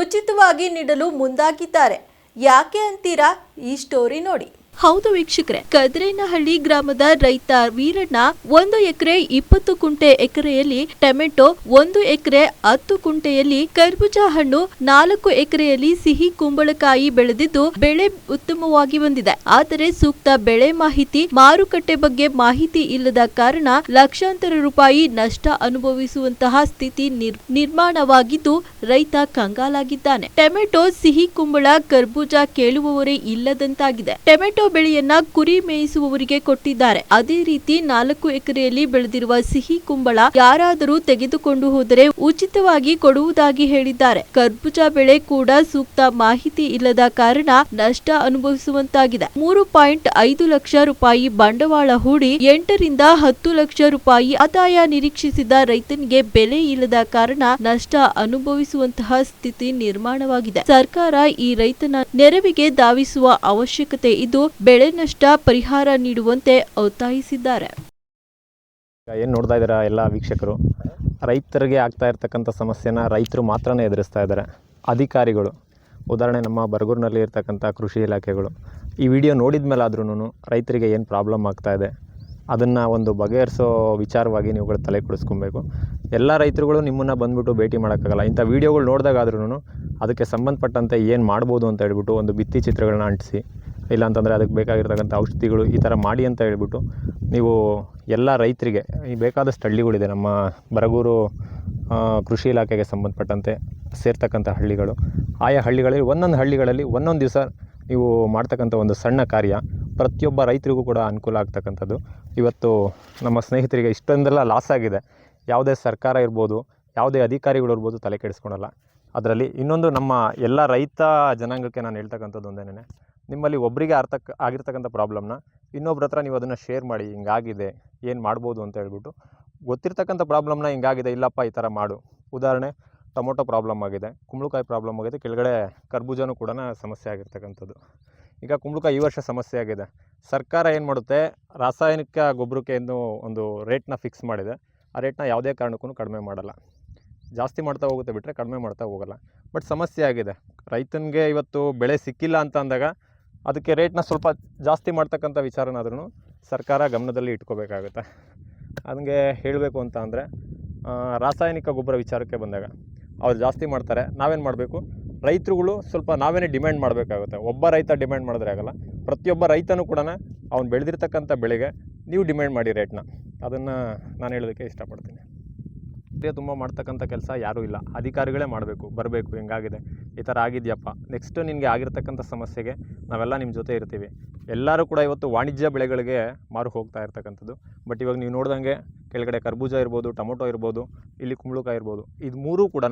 ಉಚಿತವಾಗಿ ನೀಡಲು ಮುಂದಾಗಿದ್ದಾರೆ. ಯಾಕೆ ಅಂತೀರಾ? ಈ ಸ್ಟೋರಿ ನೋಡಿ. ಹೌದು ವೀಕ್ಷಕರೇ, ಕದ್ರೇನಹಳ್ಳಿ ಗ್ರಾಮದ ರೈತ ವೀರಣ್ಣ ಒಂದು ಎಕರೆ ಇಪ್ಪತ್ತು ಕುಂಟೆ ಎಕರೆಯಲ್ಲಿ ಟೊಮೆಟೊ, ಒಂದು ಎಕರೆ ಹತ್ತು ಕುಂಟೆಯಲ್ಲಿ ಕರ್ಬೂಜ ಹಣ್ಣು, ನಾಲ್ಕು ಎಕರೆಯಲ್ಲಿ ಸಿಹಿ ಕುಂಬಳಕಾಯಿ ಬೆಳೆದಿದ್ದು ಬೆಳೆ ಉತ್ತಮವಾಗಿ ಬಂದಿದೆ. ಆದರೆ ಸೂಕ್ತ ಬೆಳೆ ಮಾಹಿತಿ, ಮಾರುಕಟ್ಟೆ ಬಗ್ಗೆ ಮಾಹಿತಿ ಇಲ್ಲದ ಕಾರಣ ಲಕ್ಷಾಂತರ ರೂಪಾಯಿ ನಷ್ಟ ಅನುಭವಿಸುವಂತಹ ಸ್ಥಿತಿ ನಿರ್- ನಿರ್ಮಾಣವಾಗಿದ್ದು ರೈತ ಕಂಗಾಲಾಗಿದ್ದಾನೆ. ಟೊಮೆಟೊ, ಸಿಹಿ ಕುಂಬಳ, ಕರ್ಬೂಜ ಕೇಳುವವರೇ ಇಲ್ಲದಂತಾಗಿದೆ. ಟೊಮೆಟೊ ಬೆಳೆಯನ್ನ ಕುರಿ ಮೇಯಿಸುವವರಿಗೆ ಕೊಟ್ಟಿದ್ದಾರೆ. ಅದೇ ರೀತಿ ನಾಲ್ಕು ಎಕರೆಯಲ್ಲಿ ಬೆಳೆದಿರುವ ಸಿಹಿ ಕುಂಬಳ ಯಾರಾದರೂ ತೆಗೆದುಕೊಂಡು ಹೋದರೆ ಉಚಿತವಾಗಿ ಕೊಡುವುದಾಗಿ ಹೇಳಿದ್ದಾರೆ. ಕರ್ಬೂಜ ಬೆಳೆ ಕೂಡ ಸೂಕ್ತ ಮಾಹಿತಿ ಇಲ್ಲದ ಕಾರಣ ನಷ್ಟ ಅನುಭವಿಸುವಂತಾಗಿದೆ. ಮೂರು ಪಾಯಿಂಟ್ ಐದು ಲಕ್ಷ ರೂಪಾಯಿ ಬಂಡವಾಳ ಹೂಡಿ ಎಂಟರಿಂದ ಹತ್ತು ಲಕ್ಷ ರೂಪಾಯಿ ಆದಾಯ ನಿರೀಕ್ಷಿಸಿದ ರೈತನಿಗೆ ಬೆಲೆ ಇಲ್ಲದ ಕಾರಣ ನಷ್ಟ ಅನುಭವಿಸುವಂತಹ ಸ್ಥಿತಿ ನಿರ್ಮಾಣವಾಗಿದೆ. ಸರ್ಕಾರ ಈ ರೈತನ ನೆರವಿಗೆ ಧಾವಿಸುವ ಅವಶ್ಯಕತೆ ಇದ್ದು ಬೆಳೆ ನಷ್ಟ ಪರಿಹಾರ ನೀಡುವಂತೆ ಒತ್ತಾಯಿಸಿದ್ದಾರೆ. ಏನು ನೋಡ್ತಾ ಇದ್ದೀರಾ ಎಲ್ಲ ವೀಕ್ಷಕರು? ರೈತರಿಗೆ ಆಗ್ತಾ ಇರ್ತಕ್ಕಂಥ ಸಮಸ್ಯೆನ ರೈತರು ಮಾತ್ರನೇ ಎದುರಿಸ್ತಾ ಇದ್ದಾರೆ. ಅಧಿಕಾರಿಗಳು, ಉದಾಹರಣೆ ನಮ್ಮ ಬರಗೂರಿನಲ್ಲಿ ಇರ್ತಕ್ಕಂಥ ಕೃಷಿ ಇಲಾಖೆಗಳು, ಈ ವಿಡಿಯೋ ನೋಡಿದ ಮೇಲೆ ಆದ್ರೂ ರೈತರಿಗೆ ಏನು ಪ್ರಾಬ್ಲಮ್ ಆಗ್ತಾ ಇದೆ, ಅದನ್ನು ಒಂದು ಬಗೆಹರಿಸೋ ವಿಚಾರವಾಗಿ ನೀವುಗಳು ತಲೆ ಕೊಡಿಸ್ಕೊಬೇಕು. ಎಲ್ಲ ರೈತರುಗಳು ನಿಮ್ಮನ್ನು ಬಂದ್ಬಿಟ್ಟು ಭೇಟಿ ಮಾಡೋಕ್ಕಾಗಲ್ಲ. ಇಂಥ ವೀಡಿಯೋಗಳು ನೋಡಿದಾಗಾದ್ರೂ ಅದಕ್ಕೆ ಸಂಬಂಧಪಟ್ಟಂತೆ ಏನು ಮಾಡ್ಬೋದು ಅಂತ ಹೇಳ್ಬಿಟ್ಟು ಒಂದು ಭಿತ್ತಿ ಚಿತ್ರಗಳನ್ನ ಅಂಟಿಸಿ. ಇಲ್ಲಾಂತಂದರೆ ಅದಕ್ಕೆ ಬೇಕಾಗಿರ್ತಕ್ಕಂಥ ಔಷಧಿಗಳು ಈ ಥರ ಮಾಡಿ ಅಂತ ಹೇಳ್ಬಿಟ್ಟು ನೀವು ಎಲ್ಲ ರೈತರಿಗೆ ಈ ಬೇಕಾದಷ್ಟು ಹಳ್ಳಿಗಳಿದೆ, ನಮ್ಮ ಬರಗೂರು ಕೃಷಿ ಇಲಾಖೆಗೆ ಸಂಬಂಧಪಟ್ಟಂತೆ ಸೇರ್ತಕ್ಕಂಥ ಹಳ್ಳಿಗಳು. ಆಯಾ ಹಳ್ಳಿಗಳಲ್ಲಿ ಒಂದೊಂದು ಹಳ್ಳಿಗಳಲ್ಲಿ ಒಂದೊಂದು ದಿವಸ ನೀವು ಮಾಡ್ತಕ್ಕಂಥ ಒಂದು ಸಣ್ಣ ಕಾರ್ಯ ಪ್ರತಿಯೊಬ್ಬ ರೈತರಿಗೂ ಕೂಡ ಅನುಕೂಲ ಆಗ್ತಕ್ಕಂಥದ್ದು. ಇವತ್ತು ನಮ್ಮ ಸ್ನೇಹಿತರಿಗೆ ಇಷ್ಟೊಂದೆಲ್ಲ ಲಾಸ್ ಆಗಿದೆ. ಯಾವುದೇ ಸರ್ಕಾರ ಇರ್ಬೋದು, ಯಾವುದೇ ಅಧಿಕಾರಿಗಳು ಇರ್ಬೋದು ತಲೆ ಕೆಡಿಸ್ಕೊಳಲ್ಲ. ಅದರಲ್ಲಿ ಇನ್ನೊಂದು ನಮ್ಮ ಎಲ್ಲ ರೈತ ಜನಾಂಗಕ್ಕೆ ನಾನು ಹೇಳ್ತಕ್ಕಂಥದ್ದು ಒಂದೇನೆ ನಿಮ್ಮಲ್ಲಿ ಒಬ್ಬರಿಗೆ ಅರ್ಥಕ್ಕೆ ಆಗಿರ್ತಕ್ಕಂಥ ಪ್ರಾಬ್ಲಮ್ನ ಇನ್ನೊಬ್ರ ಹತ್ರ ನೀವು ಅದನ್ನು ಶೇರ್ ಮಾಡಿ, ಹಿಂಗಾಗಿದೆ, ಏನು ಮಾಡ್ಬೋದು ಅಂತ ಹೇಳ್ಬಿಟ್ಟು ಗೊತ್ತಿರ್ತಕ್ಕಂಥ ಪ್ರಾಬ್ಲಮ್ನ ಹಿಂಗಾಗಿದೆ, ಇಲ್ಲಪ್ಪ, ಈ ಥರ ಮಾಡು. ಉದಾಹರಣೆ, ಟೊಮೊಟೊ ಪ್ರಾಬ್ಲಮ್ ಆಗಿದೆ, ಕುಂಬಳಕಾಯಿ ಪ್ರಾಬ್ಲಮ್ ಆಗಿದೆ, ಕೆಳಗಡೆ ಕರ್ಬೂಜನೂ ಕೂಡ ಸಮಸ್ಯೆ ಆಗಿರ್ತಕ್ಕಂಥದ್ದು. ಈಗ ಕುಂಬಳಕಾಯಿ ಈ ವರ್ಷ ಸಮಸ್ಯೆ ಆಗಿದೆ. ಸರ್ಕಾರ ಏನು ಮಾಡುತ್ತೆ, ರಾಸಾಯನಿಕ ಗೊಬ್ಬರಕ್ಕೆ ಏನು ಒಂದು ರೇಟ್ನ ಫಿಕ್ಸ್ ಮಾಡಿದೆ. ಆ ರೇಟ್ನ ಯಾವುದೇ ಕಾರಣಕ್ಕೂ ಕಡಿಮೆ ಮಾಡಲ್ಲ. ಜಾಸ್ತಿ ಮಾಡ್ತಾ ಹೋಗುತ್ತೆ ಬಿಟ್ಟರೆ ಕಡಿಮೆ ಮಾಡ್ತಾ ಹೋಗಲ್ಲ. ಬಟ್ ಸಮಸ್ಯೆ ಆಗಿದೆ. ರೈತನಿಗೆ ಇವತ್ತು ಬೆಳೆ ಸಿಕ್ಕಿಲ್ಲ ಅಂತ ಅಂದಾಗ ಅದಕ್ಕೆ ರೇಟ್ನ ಸ್ವಲ್ಪ ಜಾಸ್ತಿ ಮಾಡ್ತಕ್ಕಂಥ ವಿಚಾರನಾದ್ರೂ ಸರ್ಕಾರ ಗಮನದಲ್ಲಿ ಇಟ್ಕೋಬೇಕಾಗುತ್ತೆ. ಹಂಗೆ ಹೇಳಬೇಕು ಅಂತ ಅಂದರೆ ರಾಸಾಯನಿಕ ಗೊಬ್ಬರ ವಿಚಾರಕ್ಕೆ ಬಂದಾಗ ಅವ್ರು ಜಾಸ್ತಿ ಮಾಡ್ತಾರೆ, ನಾವೇನು ಮಾಡಬೇಕು? ರೈತರುಗಳು ಸ್ವಲ್ಪ ನಾವೇನೇ ಡಿಮ್ಯಾಂಡ್ ಮಾಡಬೇಕಾಗುತ್ತೆ. ಒಬ್ಬ ರೈತ ಡಿಮ್ಯಾಂಡ್ ಮಾಡಿದ್ರೆ ಆಗಲ್ಲ. ಪ್ರತಿಯೊಬ್ಬ ರೈತನೂ ಕೂಡ ಅವ್ನು ಬೆಳೆದಿರ್ತಕ್ಕಂಥ ಬೆಳೆಗೆ ನೀವು ಡಿಮ್ಯಾಂಡ್ ಮಾಡಿ ರೇಟ್ನ. ಅದನ್ನು ನಾನು ಹೇಳೋದಕ್ಕೆ ಇಷ್ಟಪಡ್ತೀನಿ. ತುಂಬ ಮಾಡ್ತಕ್ಕಂಥ ಕೆಲಸ ಯಾರೂ ಇಲ್ಲ. ಅಧಿಕಾರಿಗಳೇ ಮಾಡಬೇಕು, ಬರಬೇಕು, ಹಿಂಗಾಗಿದೆ? ಈ ಥರ ಆಗಿದೆಯಪ್ಪ. ನೆಕ್ಸ್ಟ್ ನಿನಗೆ ಆಗಿರ್ತಕ್ಕಂಥ ಸಮಸ್ಯೆಗೆ ನಾವೆಲ್ಲ ನಿಮ್ಮ ಜೊತೆ ಇರ್ತೀವಿ. ಎಲ್ಲರೂ ಕೂಡ ಇವತ್ತು ವಾಣಿಜ್ಯ ಬೆಳೆಗಳಿಗೆ ಮಾರು ಹೋಗ್ತಾ ಇರ್ತಕ್ಕಂಥದ್ದು. ಬಟ್ ಇವಾಗ ನೀವು ನೋಡ್ದಂಗೆ ಕೆಳಗಡೆ ಕರ್ಬೂಜ ಇರ್ಬೋದು, ಟೊಮೊಟೊ ಇರ್ಬೋದು, ಇಲ್ಲಿ ಕುಂಬಳಕಾಯಿ ಇರ್ಬೋದು, ಇದು ಮೂರೂ ಕೂಡ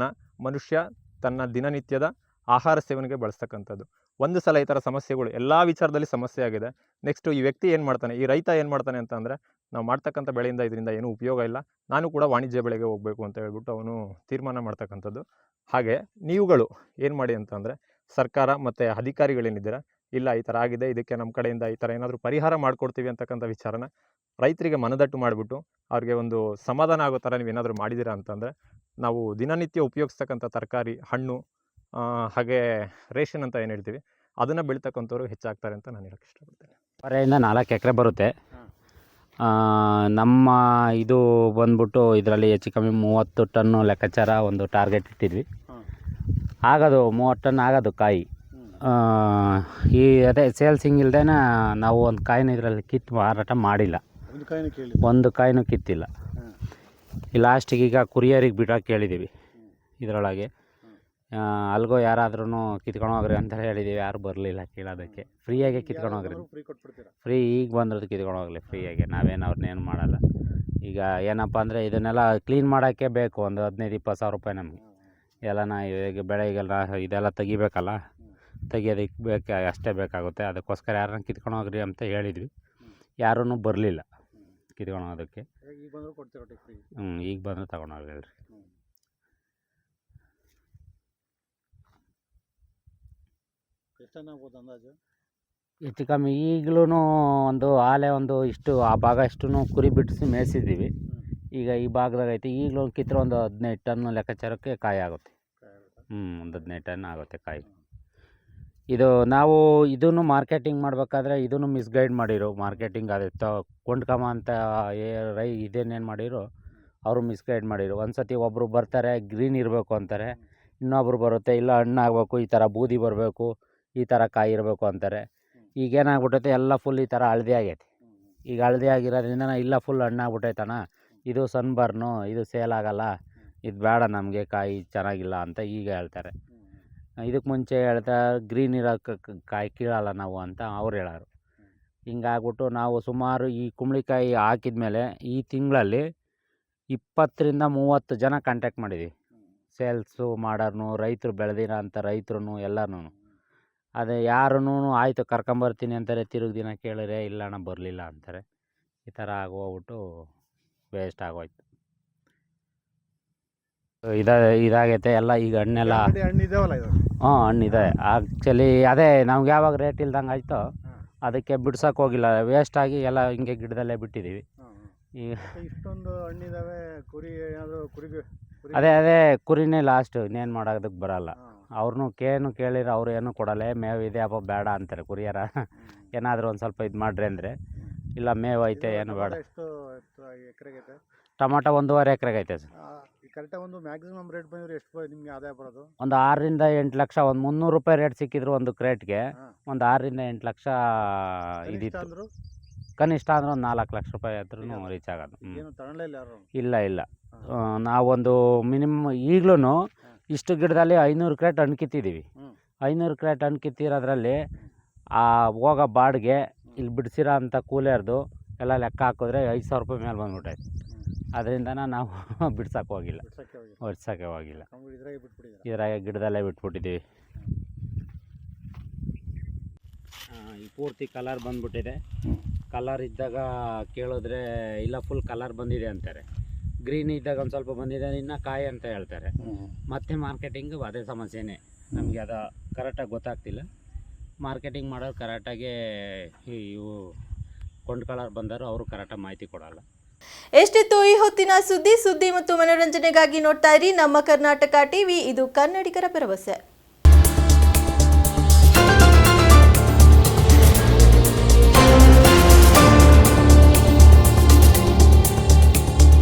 ಮನುಷ್ಯ ತನ್ನ ದಿನನಿತ್ಯದ ಆಹಾರ ಸೇವನೆಗೆ ಬಳಸ್ತಕ್ಕಂಥದ್ದು. ಒಂದು ಸಲ ಈ ಥರ ಸಮಸ್ಯೆಗಳು ಎಲ್ಲ ವಿಚಾರದಲ್ಲಿ ಸಮಸ್ಯೆ ಆಗಿದೆ. ನೆಕ್ಸ್ಟು ಈ ವ್ಯಕ್ತಿ ಏನು ಮಾಡ್ತಾನೆ, ಈ ರೈತ ಏನು ಮಾಡ್ತಾನೆ ಅಂತ ಅಂದರೆ ನಾವು ಮಾಡ್ತಕ್ಕಂಥ ಬೆಳೆಯಿಂದ ಇದರಿಂದ ಏನೂ ಉಪಯೋಗ ಇಲ್ಲ. ನಾನು ಕೂಡ ವಾಣಿಜ್ಯ ಬೆಳೆಗೆ ಹೋಗಬೇಕು ಅಂತ ಹೇಳ್ಬಿಟ್ಟು ಅವನು ತೀರ್ಮಾನ ಮಾಡ್ತಕ್ಕಂಥದ್ದು. ಹಾಗೆ ನೀವುಗಳು ಏನು ಮಾಡಿ ಅಂತಂದರೆ ಸರ್ಕಾರ ಮತ್ತು ಅಧಿಕಾರಿಗಳೇನಿದ್ದೀರಾ? ಇಲ್ಲ ಈ ಥರ ಆಗಿದೆ ಇದಕ್ಕೆ ನಮ್ಮ ಕಡೆಯಿಂದ ಈ ಥರ ಏನಾದರೂ ಪರಿಹಾರ ಮಾಡಿಕೊಡ್ತೀವಿ ಅಂತಕ್ಕಂಥ ವಿಚಾರನ ರೈತರಿಗೆ ಮನದಟ್ಟು ಮಾಡಿಬಿಟ್ಟು ಅವ್ರಿಗೆ ಒಂದು ಸಮಾಧಾನ ಆಗೋ ಥರ ನೀವೇನಾದರೂ ಮಾಡಿದ್ದೀರಾ ಅಂತಂದರೆ ನಾವು ದಿನನಿತ್ಯ ಉಪಯೋಗಿಸ್ತಕ್ಕಂಥ ತರಕಾರಿ ಹಣ್ಣು ಹಾಗೆ ರೇಷನ್ ಅಂತ ಏನು ಹೇಳ್ತೀವಿ ಅದನ್ನು ಬೆಳೀತಕ್ಕಂಥವ್ರು ಹೆಚ್ಚಾಗ್ತಾರೆ ಅಂತ ನಾನು ಹೇಳಕ್ಕೆ ಇಷ್ಟಪಡ್ತೇನೆ. ಪರೆಯಿಂದ ನಾಲ್ಕು ಎಕರೆ ಬರುತ್ತೆ. ನಮ್ಮ ಇದು ಬಂದ್ಬಿಟ್ಟು ಇದರಲ್ಲಿ ಹೆಚ್ಚು ಕಮ್ಮಿ ಮೂವತ್ತು ಟನ್ನು ಲೆಕ್ಕಾಚಾರ ಒಂದು ಟಾರ್ಗೆಟ್ ಇಟ್ಟಿದ್ವಿ. ಆಗೋದು ಮೂವತ್ತು ಟನ್ ಆಗೋದು ಕಾಯಿ. ಈ ಅದೇ ಸೇಲ್ಸಿಂಗ್ ಇಲ್ಲದೆ ನಾವು ಒಂದು ಕಾಯಿನ ಇದರಲ್ಲಿ ಕಿತ್ತು ಮಾರಾಟ ಮಾಡಿಲ್ಲ. ಒಂದು ಕಾಯಿನೂ ಕಿತ್ತಿಲ್ಲ. ಈ ಲಾಸ್ಟಿಗೆ ಈಗ ಕುರಿಯರಿಗೆ ಬಿಡೋಕೆ ಕೇಳಿದ್ದೀವಿ. ಇದರೊಳಗೆ. ಅಲ್ಗೋ ಯಾರಾದ್ರೂ ಕಿತ್ಕೊಂಡು ಹೋಗ್ರಿ ಅಂತ ಹೇಳಿದ್ದೀವಿ ಯಾರು ಬರಲಿಲ್ಲ ಕೇಳೋದಕ್ಕೆ. ಫ್ರೀಯಾಗೆ ಕಿತ್ಕೊಂಡು ಹೋಗ್ರಿ. ಫ್ರೀ ಈಗ ಬಂದ್ರದ್ದು ಕಿತ್ಕೊಂಡು ಹೋಗ್ಲಿ ಫ್ರೀಯಾಗೆ. ನಾವೇನು ಅವ್ರನ್ನೇನು ಮಾಡಲ್ಲ. ಈಗ ಏನಪ್ಪ ಅಂದರೆ ಇದನ್ನೆಲ್ಲ ಕ್ಲೀನ್ ಮಾಡೋಕ್ಕೆ ಬೇಕು. ಒಂದು ಹದಿನೈದು ಇಪ್ಪತ್ತು ಸಾವಿರ ರೂಪಾಯಿ ನಮಗೆ. ಎಲ್ಲನ ಈಗ ಬೆಳೆಗೆಲ್ಲ ಇದೆಲ್ಲ ತೆಗಿಬೇಕಲ್ಲ. ತೆಗಿಯೋದಕ್ಕೆ ಬೇಕು ಅಷ್ಟೇ ಬೇಕಾಗುತ್ತೆ. ಅದಕ್ಕೋಸ್ಕರ ಯಾರನ್ನ ಕಿತ್ಕೊಂಡು ಹೋಗ್ರಿ ಅಂತ ಹೇಳಿದ್ವಿ. ಯಾರೂ ಬರಲಿಲ್ಲ. ಕಿತ್ಕೊಂಡು ಹೋಗೋದಕ್ಕೆ. ಹ್ಞೂ ಈಗ ಬಂದರೆ ತಗೊಂಡು ಅಂದಾಜು? ಹೆಚ್ಚು ಕಮ್ಮಿ ಈಗಲೂ ಒಂದು ಆಲೆ ಒಂದು ಇಷ್ಟು ಆ ಭಾಗ ಇಷ್ಟು ಕುರಿ ಬಿಡಿಸಿ ಮೇಯಿಸಿದ್ದೀವಿ. ಈಗ ಈ ಭಾಗದಾಗ ಐತಿ ಈಗಲೂ ಕಿತ್ತರೆ ಒಂದು ಹದಿನೈದು ಟನ್ ಲೆಕ್ಕಾಚಾರಕ್ಕೆ ಕಾಯಿ ಆಗುತ್ತೆ. ಹ್ಞೂ ಒಂದು ಹದಿನೈದು ಟನ್ ಆಗುತ್ತೆ ಕಾಯಿ. ಇದು ನಾವು ಇದನ್ನು ಮಾರ್ಕೆಟಿಂಗ್ ಮಾಡಬೇಕಾದ್ರೆ ಇದನ್ನು ಮಿಸ್ಗೈಡ್ ಮಾಡಿರು. ಮಾರ್ಕೆಟಿಂಗ್ ಅದು ತ ಕೊಂಡ್ಕಮ ಅಂತ ಏ ರೈ ಇದೇನೇನು ಮಾಡಿರು ಅವರು ಮಿಸ್ಗೈಡ್ ಮಾಡಿರು. ಒಂದು ಸತಿ ಒಬ್ಬರು ಬರ್ತಾರೆ ಗ್ರೀನ್ ಇರಬೇಕು ಅಂತಾರೆ. ಇನ್ನೊಬ್ರು ಬರುತ್ತೆ ಇಲ್ಲ ಹಣ್ಣಾಗಬೇಕು ಈ ಥರ ಬೂದಿ ಬರಬೇಕು. ಈ ಥರ ಕಾಯಿ ಇರಬೇಕು ಅಂತಾರೆ. ಈಗ ಏನಾಗ್ಬಿಟ್ಟೈತೆ ಎಲ್ಲ ಫುಲ್ ಈ ಥರ ಹಳದಿ ಆಗೈತೆ. ಈಗ ಹಳದಿ ಆಗಿರೋದ್ರಿಂದ ಇಲ್ಲ ಫುಲ್ ಹಣ್ಣಾಗ್ಬಿಟ್ಟೈತಣ್ಣ ಇದು ಸನ್ಬರ್ನು ಇದು ಸೇಲ್ ಆಗೋಲ್ಲ. ಇದು ಬೇಡ ನಮಗೆ ಕಾಯಿ ಚೆನ್ನಾಗಿಲ್ಲ ಅಂತ ಈಗ ಹೇಳ್ತಾರೆ. ಇದಕ್ಕೆ ಮುಂಚೆ ಹೇಳ್ತಾ ಗ್ರೀನ್ ಇರೋ ಕಾಯಿ ಕೀಳಲ್ಲ ನಾವು ಅಂತ ಅವ್ರು ಹೇಳೋರು. ಹಿಂಗಾಗ್ಬಿಟ್ಟು ನಾವು ಸುಮಾರು ಈ ಕುಂಬಳಿಕಾಯಿ ಹಾಕಿದ್ಮೇಲೆ ಈ ತಿಂಗಳಲ್ಲಿ ಇಪ್ಪತ್ತರಿಂದ ಮೂವತ್ತು ಜನ ಕಾಂಟ್ಯಾಕ್ಟ್ ಮಾಡಿದ್ವಿ. ಸೇಲ್ಸು ಮಾಡೋರ್ನು ರೈತರು ಬೆಳೆದಿರೋ ಅಂಥ ರೈತರು ಎಲ್ಲರೂ ಅದೇ ಯಾರೂ ಆಯಿತು ಕರ್ಕೊಂಬರ್ತೀನಿ ಅಂತಾರೆ ತಿರುಗಿ ದಿನ ಕೇಳಿದ್ರೆ ಇಲ್ಲ ಅಣ್ಣ ಬರಲಿಲ್ಲ ಅಂತಾರೆ. ಈ ಥರ ಆಗೋಗ್ಬಿಟ್ಟು ವೇಸ್ಟ್ ಆಗೋಯ್ತು. ಇದ ಇದಾಗೈತೆ ಎಲ್ಲ ಈಗ ಹಣ್ಣೆಲ್ಲ ಹಣ್ಣು ಇದಾವಲ್ಲ ಇದು? ಹ್ಞೂ ಹಣ್ಣಿದೆ ಆ್ಯಕ್ಚುಲಿ ಅದೇ ನಮ್ಗೆ ಯಾವಾಗ ರೇಟ್ ಇಲ್ದಂಗೆ ಆಯಿತು ಅದಕ್ಕೆ ಬಿಡ್ಸೋಕೆ ಹೋಗಿಲ್ಲ. ವೇಸ್ಟ್ ಆಗಿ ಎಲ್ಲ ಹಿಂಗೆ ಗಿಡದಲ್ಲೇ ಬಿಟ್ಟಿದ್ದೀವಿ. ಈಗ ಇಷ್ಟೊಂದು ಹಣ್ಣಿದಾವೆ ಕುರಿ ಏನಾದರೂ ಕುರಿಗೆ ಕುರಿ ಅದೇ ಅದೇ ಕುರಿನೇ ಲಾಸ್ಟು ಇನ್ನೇನು ಮಾಡೋದಕ್ಕೆ ಬರಲ್ಲ. ಅವ್ರನ್ನೂ ಕೇನು ಕೇಳಿರೋ ಅವ್ರು ಏನೂ ಕೊಡಲ್ಲ "ಏ, ಮೇವು ಇದೆ ಅಪ್ಪ ಬೇಡ ಅಂತಾರೆ ಕುರಿಯರ. ಏನಾದರೂ ಒಂದು ಸ್ವಲ್ಪ ಇದು ಮಾಡ್ರಿ ಅಂದರೆ. ಇಲ್ಲ ಮೇವು ಐತೆ ಏನು ಬೇಡ. ಎಷ್ಟು ಎಕರೆಗೆ ಐತೆ? ಟೊಮಾಟೊ ಒಂದೂವರೆ ಎಕರೆಗೆ ಐತೆ ಸರ್. ಕರೆಕ್ಟಾಗಿ ಒಂದು ಮ್ಯಾಕ್ಸಿಮಮ್ ರೇಟ್ ಬಂದ್ರೆ ಎಷ್ಟು ನಿಮಗೆ ಆದಾಯ ಬರೋದು? ಒಂದು ಆರರಿಂದ ಎಂಟು ಲಕ್ಷ ಒಂದು ಮುನ್ನೂರು ರೂಪಾಯಿ ರೇಟ್ ಸಿಕ್ಕಿದ್ರು ಒಂದು ಕ್ರೇಟ್ಗೆ. ಒಂದು ಆರರಿಂದ ಎಂಟು ಲಕ್ಷ ಇದಿತ್ತು. ಕನಿಷ್ಠ ಅಂದ್ರೆ ಒಂದು ನಾಲ್ಕು ಲಕ್ಷ ರೂಪಾಯಿ ಆದ್ರೂ ರೀಚ್ ಆಗೋದು. ಇಲ್ಲ ಇಲ್ಲ ನಾವೊಂದು ಮಿನಿಮಮ್ ಈಗಲೂ ಇಷ್ಟು ಗಿಡದಲ್ಲಿ ಐನೂರು ಕ್ರೇಟ್ ಹಣ್ಣು ಕಿತ್ತಿದ್ದೀವಿ. ಐನೂರು ಕ್ರೇಟ್ ಹಣ್ಣು ಕಿತ್ತಿರೋದ್ರಲ್ಲಿ ಆ ಹೋಗೋ ಬಾಡಿಗೆ ಇಲ್ಲಿ ಬಿಡಿಸಿರೋ ಅಂಥ ಕೂಲಿಯರ್ದು ಎಲ್ಲ ಲೆಕ್ಕ ಹಾಕಿದ್ರೆ ಐದು ಸಾವಿರ ರೂಪಾಯಿ ಮೇಲೆ ಬಂದ್ಬಿಟ್ಟೈತೆ ಅದರಿಂದ ನಾವು [LAUGHS] ಬಿಡ್ಸಕ್ಕೆ ಹೋಗಿಲ್ಲ. ಹೊಡ್ಸಕ್ಕೆ ಹೋಗಿಲ್ಲ. ಇದ್ರಾಗೆ ಗಿಡದಲ್ಲೇ ಬಿಟ್ಬಿಟ್ಟಿದ್ದೀವಿ. ಈ ಪೂರ್ತಿ ಕಲರ್ ಬಂದ್ಬಿಟ್ಟಿದೆ. ಕಲರ್ ಇದ್ದಾಗ ಕೇಳಿದ್ರೆ ಇಲ್ಲ ಫುಲ್ ಕಲರ್ ಬಂದಿದೆ ಅಂತಾರೆ. ಗ್ರೀನ್ ಇದ್ದಾಗ ಒಂದು ಸ್ವಲ್ಪ ಬಂದಿದೆ ಇನ್ನು ಕಾಯಿ ಅಂತ ಹೇಳ್ತಾರೆ. ಮತ್ತೆ ಮಾರ್ಕೆಟಿಂಗು ಅದೇ ಸಮಸ್ಯೆನೇ. ನಮಗೆ ಅದು ಕರೆಕ್ಟಾಗಿ ಗೊತ್ತಾಗ್ತಿಲ್ಲ. ಮಾರ್ಕೆಟಿಂಗ್ ಮಾಡೋರು ಕರೆಕ್ಟಾಗಿ ಇವು ಕೊಂಡ್ಕೊಳ್ಳೋರು ಬಂದರು ಅವರು ಕರೆಕ್ಟಾಗಿ ಮಾಹಿತಿ ಕೊಡಲ್ಲ. ಎಷ್ಟಿತ್ತು ಈ ಹೊತ್ತಿನ ಸುದ್ದಿ? ಸುದ್ದಿ ಮತ್ತು ಮನೋರಂಜನೆಗಾಗಿ ನೋಡ್ತಾ ಇರಿ ನಮ್ಮ ಕರ್ನಾಟಕ ಟಿವಿ. ಇದು ಕನ್ನಡಿಗರ ಭರವಸೆ.